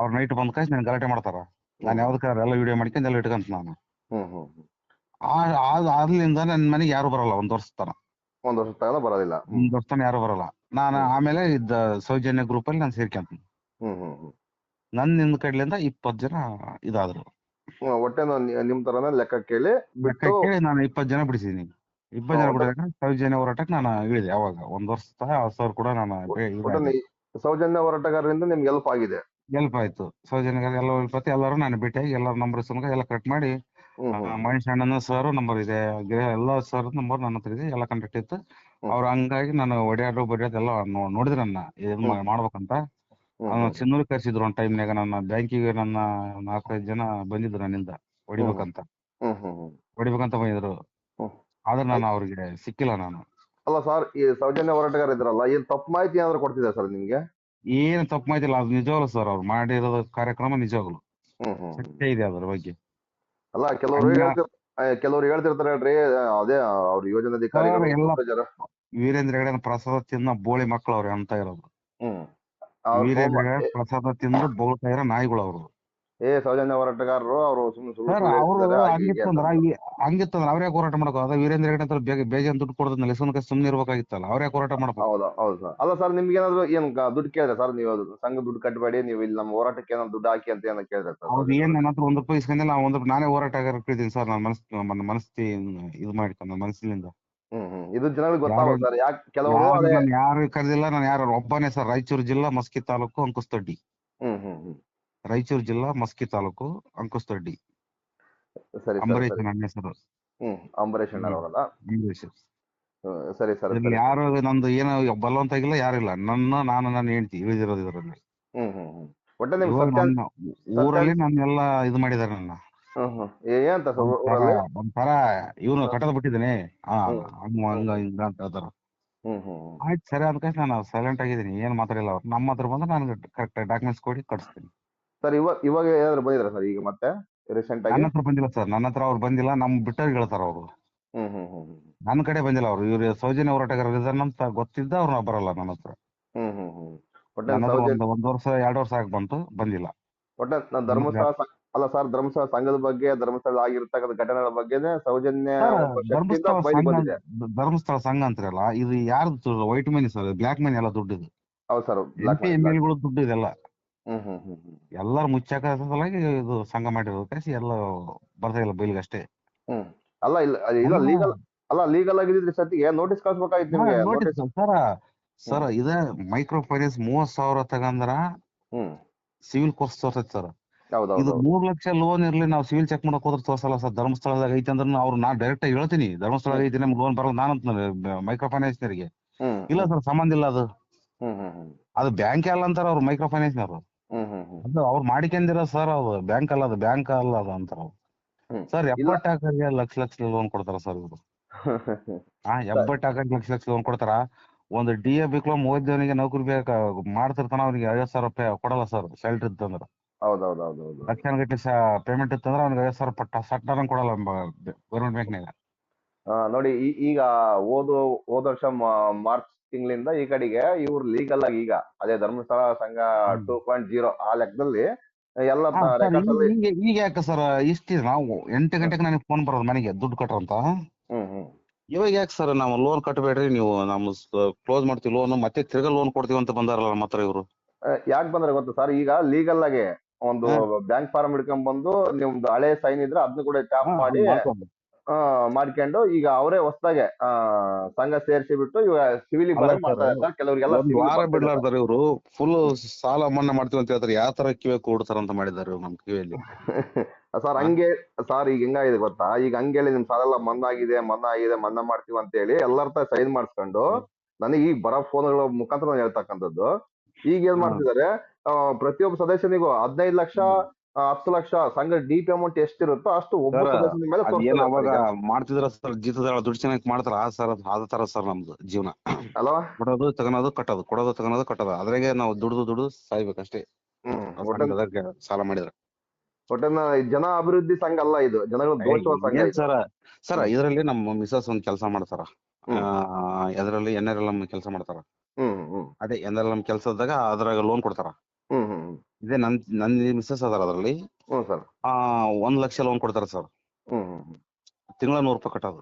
ಅವ್ರ ನೈಟ್ ಬಂದ್ ಕಳಿಸಿ ನನ್ ಗಲಾಟೆ ಮಾಡ್ತಾರ. ನಾನು ಯಾವ್ದಕ್ಕೆ ಎಲ್ಲ ವಿಡಿಯೋ ಮಾಡ್ಕೊಂಡು ಎಲ್ಲ ಇಟ್ಕಂತ ನಾನು. ಅದ್ರಿಂದ ನನ್ನ ಮನೆಗೆ ಯಾರು ಬರಲ್ಲ ಒಂದ್ ವರ್ಷ ತನ. ಒಂದ್ ವರ್ಷ ತನ ಬರೋದಿಲ್ಲ. ಒಂದ್ ವರ್ಷ ತನ ಯಾರು ಬರಲ್ಲ. ನಾನು ಆಮೇಲೆ ಇದ್ದ ಸೌಜನ್ಯ ಗ್ರೂಪ್ ಅಲ್ಲಿ ನಾನು ಸೇರ್ಕೊಂತೀನಿ. ನನ್ನ ನಿಮ್ ಕಡ್ಲಿಂದ ಇಪ್ಪತ್ ಜನ ಇದಾದ್ರು. ಹ್ಮ್, ಒಟ್ಟೆ ನಾನು ನಿ- ನಿಮ್ ತರನೇ ಲೆಕ್ಕ ಕೇಳಿ ಬಿಟ್ಟು ಕೇಳಿ ನಾನು ಇಪ್ಪತ್ ಜನ ಬಿಡಿಸಿದೀನಿ ಇಪ್ಪತ್ ಜನ ಹೌದಾ? ಬಿಡಿದಾಗ ಸೌಜನ್ಯ ಹೋರಾಟಕ್ ನಾನು ಇಳಿದೆ ಅವಾಗ ಒಂದ್ ವರ್ಷ ಸರ್ ಕೂಡ ನಾನು ಒಟ್ಟು ನಿ- ಸೌಜನ್ಯ ಹೋರಾಟಗಾರರಿಂದ ನಿಮ್ಗೆ ಹೆಲ್ಪ್ ಆಗಿದೆ. ಹೆಲ್ಪ್ ಆಯ್ತು. ಸೌಜನ್ಯ ಎಲ್ಲ ಹೆಲ್ಪ್ ಆಯ್ತು ಎಲ್ಲರೂ ನಾನು ಭೇಟಿಯಾಗಿ ಎಲ್ಲರ ನಂಬರ್ ಸುಮ್ಗ ಎಲ್ಲ ಕಟ್ ಮಾಡಿ ಹ್ಮ್ ಹ್ಮ್. ಮಹೇಶ್ ಅಣ್ಣನ ಸರ್ ನಂಬರ್ ಇದೆ ಗಿರ- ಎಲ್ಲ ಸರ್ ನಂಬರ್ ನನ್ನ ಹತ್ರ ಇದೆ ಎಲ್ಲ ಕಾಂಟ್ಯಾಕ್ಟ್ ಇತ್ತು. ಅವ್ರ ಹಂಗಾಗಿ ನಾನು ಒಡೆಯಾಡು ಬಡಿಯೋದು ಎಲ್ಲ ನೋ- ನೋಡಿದ್ರು ನನ್ನ. ಏನ್ ಮಾ- ಮಾಡ್ಬೇಕಂತ. ಅವ್ನು ಚಿನ್ನೂರ್ ಕರ್ಸಿದ್ರು ಒಂದ್ ಟೈಮ್ನಾಗ ನನ್ನ ಬ್ಯಾಂಕಿಗೆ ನನ್ನ ನಾಲ್ಕೈದು ಜನ ಬಂದಿದ್ರು ನನ್ನಿಂದ. ಹೊಡಿಬೇಕಂತ. ಹ್ಮ್ ಹ್ಮ್ ಹ್ಮ್ ಹೊಡಿಬೇಕಂತ ಬಂದಿದ್ರು. ಹ್ಮ್. ಆದ್ರೆ ನಾನು ಅವ್ರಿಗೆ ಸಿಕ್ಕಿಲ್ಲ ನಾನು. ಅಲ್ಲ ಸರ್ ಈ ಸೌಜನ್ಯ ಹೋರಾಟಗಾರ ಇದ್ರಲ್ಲ ಏನ್ ತಪ್ಪು ಮಾಹಿತಿ ಏನಾದ್ರು ಕೊಡ್ತಿದ್ದೆ ಸರ್ ನಿಮ್ಗೆ? ಏನು ತಪ್ಪು ಮಾಹಿತಿಲ್ಲ ಅದು ನಿಜವಾಗ್ಲು ಸರ್ ಅವ್ರು ಮಾಡಿರೋದು ಕಾರ್ಯಕ್ರಮ ನಿಜವಾಗ್ಲು. ಹ್ಮ್ ಹ್ಮ್ ಹ್ಮ್. ಸತ್ಯ ಇದೆ ಅದ್ರ ಬಗ್ಗೆ. ಅಲ್ಲ ಕೆಲವರು ಹೇಳ್ತಿರ್ ಆ, ಕೆಲವ್ರು ಹೇಳ್ತಿರ್ತಾರೆ ಹೇಳ್ರಿ ಅದೇ ಅವ್ರ ಎಲ್ಲ- supervisor. ವೀರೇಂದ್ರ ಹೆಗಡೆ ಪ್ರಸಾದ ತಿನ್ನ ಬೋಳಿ ಮಕ್ಕಳು ಅವ್ರು ಅಂತ ಇರೋದು. ಹ್ಮ್. ವೀರೇಂದ್ರ ಪ್ರಸಾದ ತಿಂದು ಬೋಳ್ತಾ ಇರೋ ನಾಯಿಗಳು ಅವರು ಏ ಸೌಜನ್ಯ ಹೋರಾಟಗಾರರು ಅವರು ಸುಮ್ಮನೆ ಸರ್ ಅವರು ಹಂಗಿತ್ತಂದ್ರ ಅವ್ರ ಈ- ಹೋರಾಟ ಮಾಡಬೇಕು? ಅದ ವೀರೇಂದ್ರ ಹೆಗಡೆ ಬೇಗ ಬೇಜಾನ್ ದುಡ್ಡು ಕೊಡೋದ್ನ ಸುಮ್ನೆ ಸುಮ್ನೆ ಇರ್ಬೇಕಾಗಿತ್ತಲ್ಲ ಅವ್ರೇ ಹೋರಾಟ ಮಾಡ್ಬೇಕು? ಹೌದಾ ಹೌದು ಸರ್. ಅಲ್ಲ ಸರ್ ನಿಮ್ಗೆ ಏನಾದ್ರು ಏನ್ ದುಡ್ಡು ಕೇಳಿದ್ರೆ ಸರ್ ನೀವು ಸಂಘ ದುಡ್ಡು ಕಟ್ಟಬೇಡಿ ನೀವು ಇಲ್ಲಿ ನಮ್ಮ ಹೋರಾಟಕ್ಕೆ ಏನಾದ್ರು ದುಡ್ಡು ಹಾಕಿ ಅಂತ ಏನೋ ಕೇಳಿದ್ರೆ ಸರ್ ಅವ್ರು ಏನ್ ನನ್ನ ಹತ್ರ ಒಂದ್ ರೂಪಾಯಿ ಇಸ್ಕೊಂಡಿಲ್ಲ ಒಂದ್ ನಾನೇ ಹೋರಾಟಗಾರ ಕೊಟ್ಟಿದ್ದೀನಿ ಸರ್ ನನ್ನ ಮನಸ್ ನನ್ನ ಮನಸ್ಥಿತಿ ಇದು ಮಾಡ್ಕೊಂಡು ನನ್ನ ಮನಸ್ಸಿನಿಂದ. ಹ್ಮ್ ಇದು ಜನಗಳಿಗೆ ಗೊತ್ತಾಗಲ್ಲ ಯಾರು- ಸರ್ ಯಾಕೆ ಕೆಲವರು ಅದೇ ಯಾರು ಕರೆದಿಲ್ಲ ನಾನು ಯಾರು ಒಬ್ಬನೇ ಸರ್. ರಾಯಚೂರು ಜಿಲ್ಲಾ ಮಸ್ಕಿ ತಾಲೂಕು ಅಂಕುಸ್ತಡ್ಡಿ. ಹ್ಮ್ ಹ್ಮ್ ಹ್ಮ್. ರಾಯಚೂರು ಜಿಲ್ಲಾ ಮಸ್ಕಿ ತಾಲೂಕು ಅಂಕುಸ್ತಡ್ಡಿ. ಸರಿ ಸರ್ ಅಂಬರೀಶ್ ಸರಿ. ನನ್ನ ಹೆಸರು. ಹ್ಮ್ ಅಂಬರೀಶ್ ಹ್ಮ್, ಸರಿ ಸರ್ ಇಲ್ಲಿ ಯಾರು ನಂದು ಏನೋ ಬಲವಂತ ಆಗಿಲ್ಲ ಯಾರಿಲ್ಲ. ನನ್ನ ನಾನು ನನ್ನ ಹೆಂಡತಿ ಇಳಿದಿರೋದು ಇದರಲ್ಲಿ. ಹ್ಮ್ ಹ್ಮ್ ಹ್ಮ್. ಒಟ್ಟೆ ನಿಮ್ಗೆ ಇವಾಗ ಸತ್ಯ ನನ್ನ ಊರಲ್ಲಿ ನನ್ನೆಲ್ಲ ಇದು ಮಾಡಿದಾರೆ ನನ್ನ. ಏನಂತ ಒಂಥರ ಇವನು ಕಟ್ಟದ ಬಿಟ್ಟಿದ್ದೇನೆ. ಹಂಗ ಹಂಗ ಅಂತ ಹೇಳ್ತಾರ. ಆಯ್ತು ಸರಿ ಅದಕ್ಕೆ ನಾನು ಸೈಲೆಂಟ್ ಆಗಿದ್ದೀನಿ. ಏನ್ ಮಾತಾಡಿಲ್ಲ ಅವ್ರು. ನಮ್ಮ ಹತ್ರ ಬಂದ್ರೆ ನಾನು ಕರೆಕ್ಟ್ ಡಾಕ್ಯುಮೆಂಟ್ಸ್ ಕೊಡಿ ಕಟ್ಸ್ತೀನಿ. ಸರ್ ಇವಾಗ ಇವಾಗ ಏನಾದ್ರು ಬಂದಿದ್ರ ಸರ್ ಈಗ ಮತ್ತೆ? ರೀಸೆಂಟ್ ಆಗಿ? ನನ್ನ ಹತ್ರ ಬಂದಿಲ್ಲ ಸರ್. ನನ್ನ ಹತ್ರ ಅವ್ರು ಬಂದಿಲ್ಲ. ನಮ್ ಬಿಟ್ಟವ್ರಿಗೆ ಹೇಳ್ತಾರ ಅವರು. ನನ್ನ ಕಡೆ ಬಂದಿಲ್ಲ ಅವ್ರು. ಇವ್ರು ಸೌಜನ್ಯ ಹೋರಾಟಗಾರರು ಅಂತ ಗೊತ್ತಿದ್ದ ಅವ್ರು ಬರಲ್ಲ ನನ್ನ ಹತ್ರ. ಒಂದು ವರ್ಷ ಎರಡ್ ವರ್ಷ ಆಗಿ ಬಂತು ಬಂದಿಲ್ಲ. ಒಟ್ಟ ಧರ್ಮಸ್ಥಳ ಅಲ್ಲ ಸರ್ ಧರ್ಮಸ್ಥಳ ಸಂಘದ ಬಗ್ಗೆ ಧರ್ಮಸ್ಥಳ ಆಗಿರ್ತಕ್ಕಂಥ ಘಟನೆಗಳ ಬಗ್ಗೆನೇ ಸೌಜನ್ಯ ಧರ್ಮಸ್ಥಳ ಸಂಘ ಬಂದಿದೆ. ಧರ್ಮಸ್ಥಳ ಸಂಘ ಅಂತಾರಲ್ಲ ಇದು ಯಾರು white money sir black money ಎಲ್ಲ ದುಡ್ಡು ಇದು. ಹೌದು ಸರ್ ಬ್ಲಾಕ್ ಪಿ ಎಂ ಎಲ್ಗಳು ದುಡ್ಡು ಇದೆಲ್ಲ. ಹ್ಮ್ ಹ್ಮ್ ಹ್ಮ್ ಹ್ಮ್. ಎಲ್ಲಾರು ಮುಚ್ಚಾಕ ಸಲುವಾಗಿ ಇದು ಸಂಘ ಮಾಡಿರೋದು ಕಾಸಿ ಎಲ್ಲ ಬರ್ತಾ ಇಲ್ಲ ಬೈಲ್ಗೆ ಅಷ್ಟೇ ಅಲ್ಲ ಇಲ್ಲ ಅದು ಇಲ್ಲ. ಲೀಗಲ್ ಅಲ್ಲ ಲೀಗಲ್ ಆಗಿದ್ರೆ ಸತಿಗೆ ನೋಟಿಸ್ ಕಳ್ಸ್ಬೇಕಾಗಿತ್ತು ನಿಮ್ಗೆ? ನೋಟಿಸ್ ಸರ್ ಸರ ಇದ ಮೈಕ್ರೋ ಫೈನಾನ್ಸ್ ಮೂವತ್ ಸಾವಿರ ತಗಂದ್ರ ಹ್ಮ್. ಸಿವಿಲ್ ಕೋರ್ಸ್ ತೋರ್ತೈತಿ ಸರ್ ಇದು ಮೂರ್ ಲಕ್ಷ ಲೋನ್ ಇರ್ಲಿ ನಾವು ಸಿವಿಲ್ ಚೆಕ್ ಮಾಡಕ್ ಹೋದ್ರೆ ತೋರ್ಸಲ್ಲ ಸರ್ ಧರ್ಮಸ್ಥಳದಾಗ ಐತಿ ಅಂದ್ರೆ ಅವ್ರು ನಾ ಡೈರೆಕ್ಟ್ ಆಗಿ ಹೇಳ್ತೀನಿ. ಧರ್ಮಸ್ಥಳದಾಗ ಐತಿ ನಮ್ಗೆ ಲೋನ್ ಬರಲ್ಲ ನಾನು ಮೈಕ್ರೋ ಫೈನಾನ್ಸ್ನರಿಗೆ ಹ್ಮ್. ಇಲ್ಲ ಸರ್ ಸಂಬಂಧ ಇಲ್ಲ ಅದು. ಅದು ಬ್ಯಾಂಕ್ ಅಲ್ಲ ಅಂತಾರ ಅವ್ರು ಮೈಕ್ರೋ ಫೈನಾನ್ಸ್ನವರು ಅದು ಅವ್ರು ಮಾಡಿಕೊಂಡಿರೋ ಸರ್ ಅದು ಬ್ಯಾಂಕ್ ಅಲ್ಲ ಅದು ಬ್ಯಾಂಕ್ ಅಲ್ಲ ಅದು ಅಂತಾರ ಅವ್ರು. ಸರ್. ಎಪ್ಪತ್ತು ಹಾಕರಿಗೆ ಲಕ್ಷ ಲಕ್ಷ ಲೋನ್ ಕೊಡ್ತಾರ ಸರ್ ಇವರು. ಆ ಎಪ್ಪತ್ತು ಹಾಕಕ್ಕೆ ಲಕ್ಷ ಲಕ್ಷ ಲೋನ್ ಕೊಡ್ತಾರ. ಒಂದು ಡಿ ಎ ಬಿಕ್ಲೋ ಮೂವತ್ತವನಿಗೆ ನೌಕರಿ ಬೇಕ ಮಾಡ್ತಿರ್ತಾನ ಅವ್ನಿಗೆ ಐವತ್ತು ಸಾವಿರ ರೂಪಾಯಿ ಕೊಡಲ್ಲ ಸರ್ ಸ್ಯಾಲ್ರಿ ಇತ್ತಂದ್ರ ಹೌದೌದೌದೌದು. ಲಕ್ಷ ಗಟ್ಟಲೆ ಪೇಮೆಂಟ್ ಇತ್ತಂದ್ರ ಅವ್ನಿಗೆ ಐವತ್ತು ಸಾವಿರ ಪಟ್ಟ ಸಟ್ಟನ ಕೊಡಲ್ಲ ಗೌರ್ಮೆಂಟ್ ಬ್ಯಾಂಕ್ನಾಗ ಆ, ನೋಡಿ ಈ- ಈಗ ಓದು ಹೋದ ವರ್ಷ ಮಾ- ಮಾರ್ಚ್ ತಿಂಗಳಿಂದ ಈ ಕಡೆಗೆ ಇವ್ರು ಲೀಗಲ್ ಆಗಿ ಈಗ ಅದೇ ಧರ್ಮಸ್ಥಳ ಸಂಘ ಹ್ಮ್. ಟೂ ಪಾಯಿಂಟ್ ಜೀರೋ ಆ ಲೆಕ್ಕದಲ್ಲಿ ಎಲ್ಲ ಹಾ, sir, records ಅಲ್ಲಿ ಈಗ ಈಗ ಯಾಕೆ ಸರ್ ಇಷ್ಟಿ ನಾವು ಎಂಟು ಗಂಟೆಗೆ ನನಗೆ ಫೋನ್ ಬರೋದು ಮನೆಗೆ ದುಡ್ಡು ಕಟ್ರಂತ? ಹ್ಮ್ ಹ್ಮ್. ಇವಾಗ ಯಾಕೆ ಸರ್ ನಾವು ಲೋನ್ ಕಟ್ಟಬೇಡ್ರಿ ನೀವು ನಮ್ಮ ಕ್ಲೋಸ್ ಮಾಡ್ತೀವಿ ಲೋನ್ ಮತ್ತೆ ತಿರ್ಗಾ ಲೋನ್ ಕೊಡ್ತೀವಿ ಅಂತ ಬಂದಾರಲ್ಲ ನಮ್ಮ ಹತ್ರ ಇವರು? ಯಾಕೆ ಬಂದ್ರೆ ಗೊತ್ತಾ ಸರ್ ಈಗ ಲೀಗಲ್ ಆಗಿ ಒಂದು ಬ್ಯಾಂಕ್ ಫಾರ್ಮ್ ಹಿಡ್ಕೊಂಡ್ ಬಂದು ನಿಮ್ದು ಹಳೆ ಸೈನ್ ಇದ್ರೆ ಅದನ್ನ ಕೂಡ ಟ್ಯಾಪ್ ಮಾಡಿ ಆ, ಮಾಡ್ಕೊಂಡು ಈಗ ಅವರೇ ಹೊಸದಾಗೆ ಸಂಘ ಸೇರಿಸಿ ಬಿಟ್ಟು ಇವಾಗ ಸಿವಿಲ್ ಕೆಲವರಿಗೆಲ್ಲ ವಾರ ಬಿಡ್ಲಾರ್ದಾರ ಇವರು. ಫುಲ್ ಸಾಲ ಮನ್ನಾ ಮಾಡ್ತೀವಿ ಅಂತ ಹೇಳ್ತಾರೆ. ಯಾವ ತರ ಕಿವಿ ಕೊಡ್ತಾರ ಅಂತ ಮಾಡಿದ್ದಾರೆ ನಮ್ ಕಿವಿಯಲ್ಲಿ. ಸರ್ ಹಂಗೆ ಸರ್ ಈಗ ಹೆಂಗಾಗಿದೆ ಗೊತ್ತಾ? ಈಗ ಹಂಗೇಳಿ ನಿಮ್ ಸಾಲ ಎಲ್ಲ ಮನ್ನಾ ಆಗಿದೆ ಮನ್ನಾ ಆಗಿದೆ ಮನ್ನಾ ಮಾಡ್ತೀವಿ ಅಂತ ಹೇಳಿ ಎಲ್ಲರ ಸೈನ್ ಮಾಡಿಸ್ಕೊಂಡು ನನಗೆ ಈಗ ಬರೋ ಫೋನ್ಗಳ ಮುಖಾಂತರ ಹೇಳ್ತಕ್ಕಂಥದ್ದು. ಈಗ ಏನ್. ಮಾಡ್ತಿದ್ದಾರೆ? ಆ, ಪ್ರತಿಯೊಬ್ಬ ಸದಸ್ಯನಿಗೂ ಹದಿನೈದು ಲಕ್ಷ ಹತ್ತು ಲಕ್ಷ ಸಂಘ ಡಿ ಪಿ ಅಮೌಂಟ್ ಎಷ್ಟಿರುತ್ತೋ ಅಷ್ಟು ಒಬ್ಬ ಸದಸ್ಯನ ಮೇಲೆ ಅವಾಗ ಮಾಡ್ತಿದ್ರ ಸರ್ ಜೀತದ ದುಡ್ಡು ಚೆನ್ನಾಗಿ ಮಾಡ್ತಾರ ಆ ಸರ್ ಅದ ತರ ಸರ್ ನಮ್ದು ಜೀವನ. ಅಲ್ವಾ ಕೊಡೋದು ತಗೊಳೋದು ಕಟ್ಟೋದು ಕೊಡೋದು ತಗೊಳೋದು ಕಟ್ಟೋದು. ಅದ್ರಾಗೆ ನಾವು ದುಡ್ದು ದುಡ್ದು ಸಾಯ್ಬೇಕಷ್ಟೇ. ಸಾಲ ಮಾಡಿದ್ರ. ಒಟ್ಟನ್ನ ಜನ ಅಭಿವೃದ್ಧಿ ಸಂಘ ಅಲ್ಲ ಇದು. ಜನಗಳು ದೋಚುವ ಸಂಘ ಸರ್ ಸರ್ ಇದರಲ್ಲಿ ನಮ್ಮ ಮಿಸಸ್ ಒಂದ್ ಕೆಲಸ ಮಾಡ್ತಾರ. ಎದ್ರಲ್ಲಿ ಎನ್ ಆರ್ ಎಲ್ ಎಂ ಕೆಲಸ ಮಾಡ್ತಾರ. ಅದೇ ಎನ್ ಆರ್ ಎಲ್ ಎಂ ಕೆಲಸದಾಗ ಅದ್ರಾಗ ಲೋನ್ ಕೊಡ್ತಾರ. ಹ್ಮ್ ಹ್ಮ್ ಹ್ಮ್. ಇದೇ ನನ್ ನನ್ ಮಿಸ್ಸಸ್ ಅದಾರ ಅದರಲ್ಲಿ. ಹ್ಮ್ ಸರ್. ಒಂದ್ ಲಕ್ಷ ಲೋನ್ ಕೊಡ್ತಾರ ಸರ್. ಹ್ಮ್ ಹ್ಮ್ ತಿಂಗಳ ನೂರು ರೂಪಾಯಿ ಕಟ್ಟೋದು.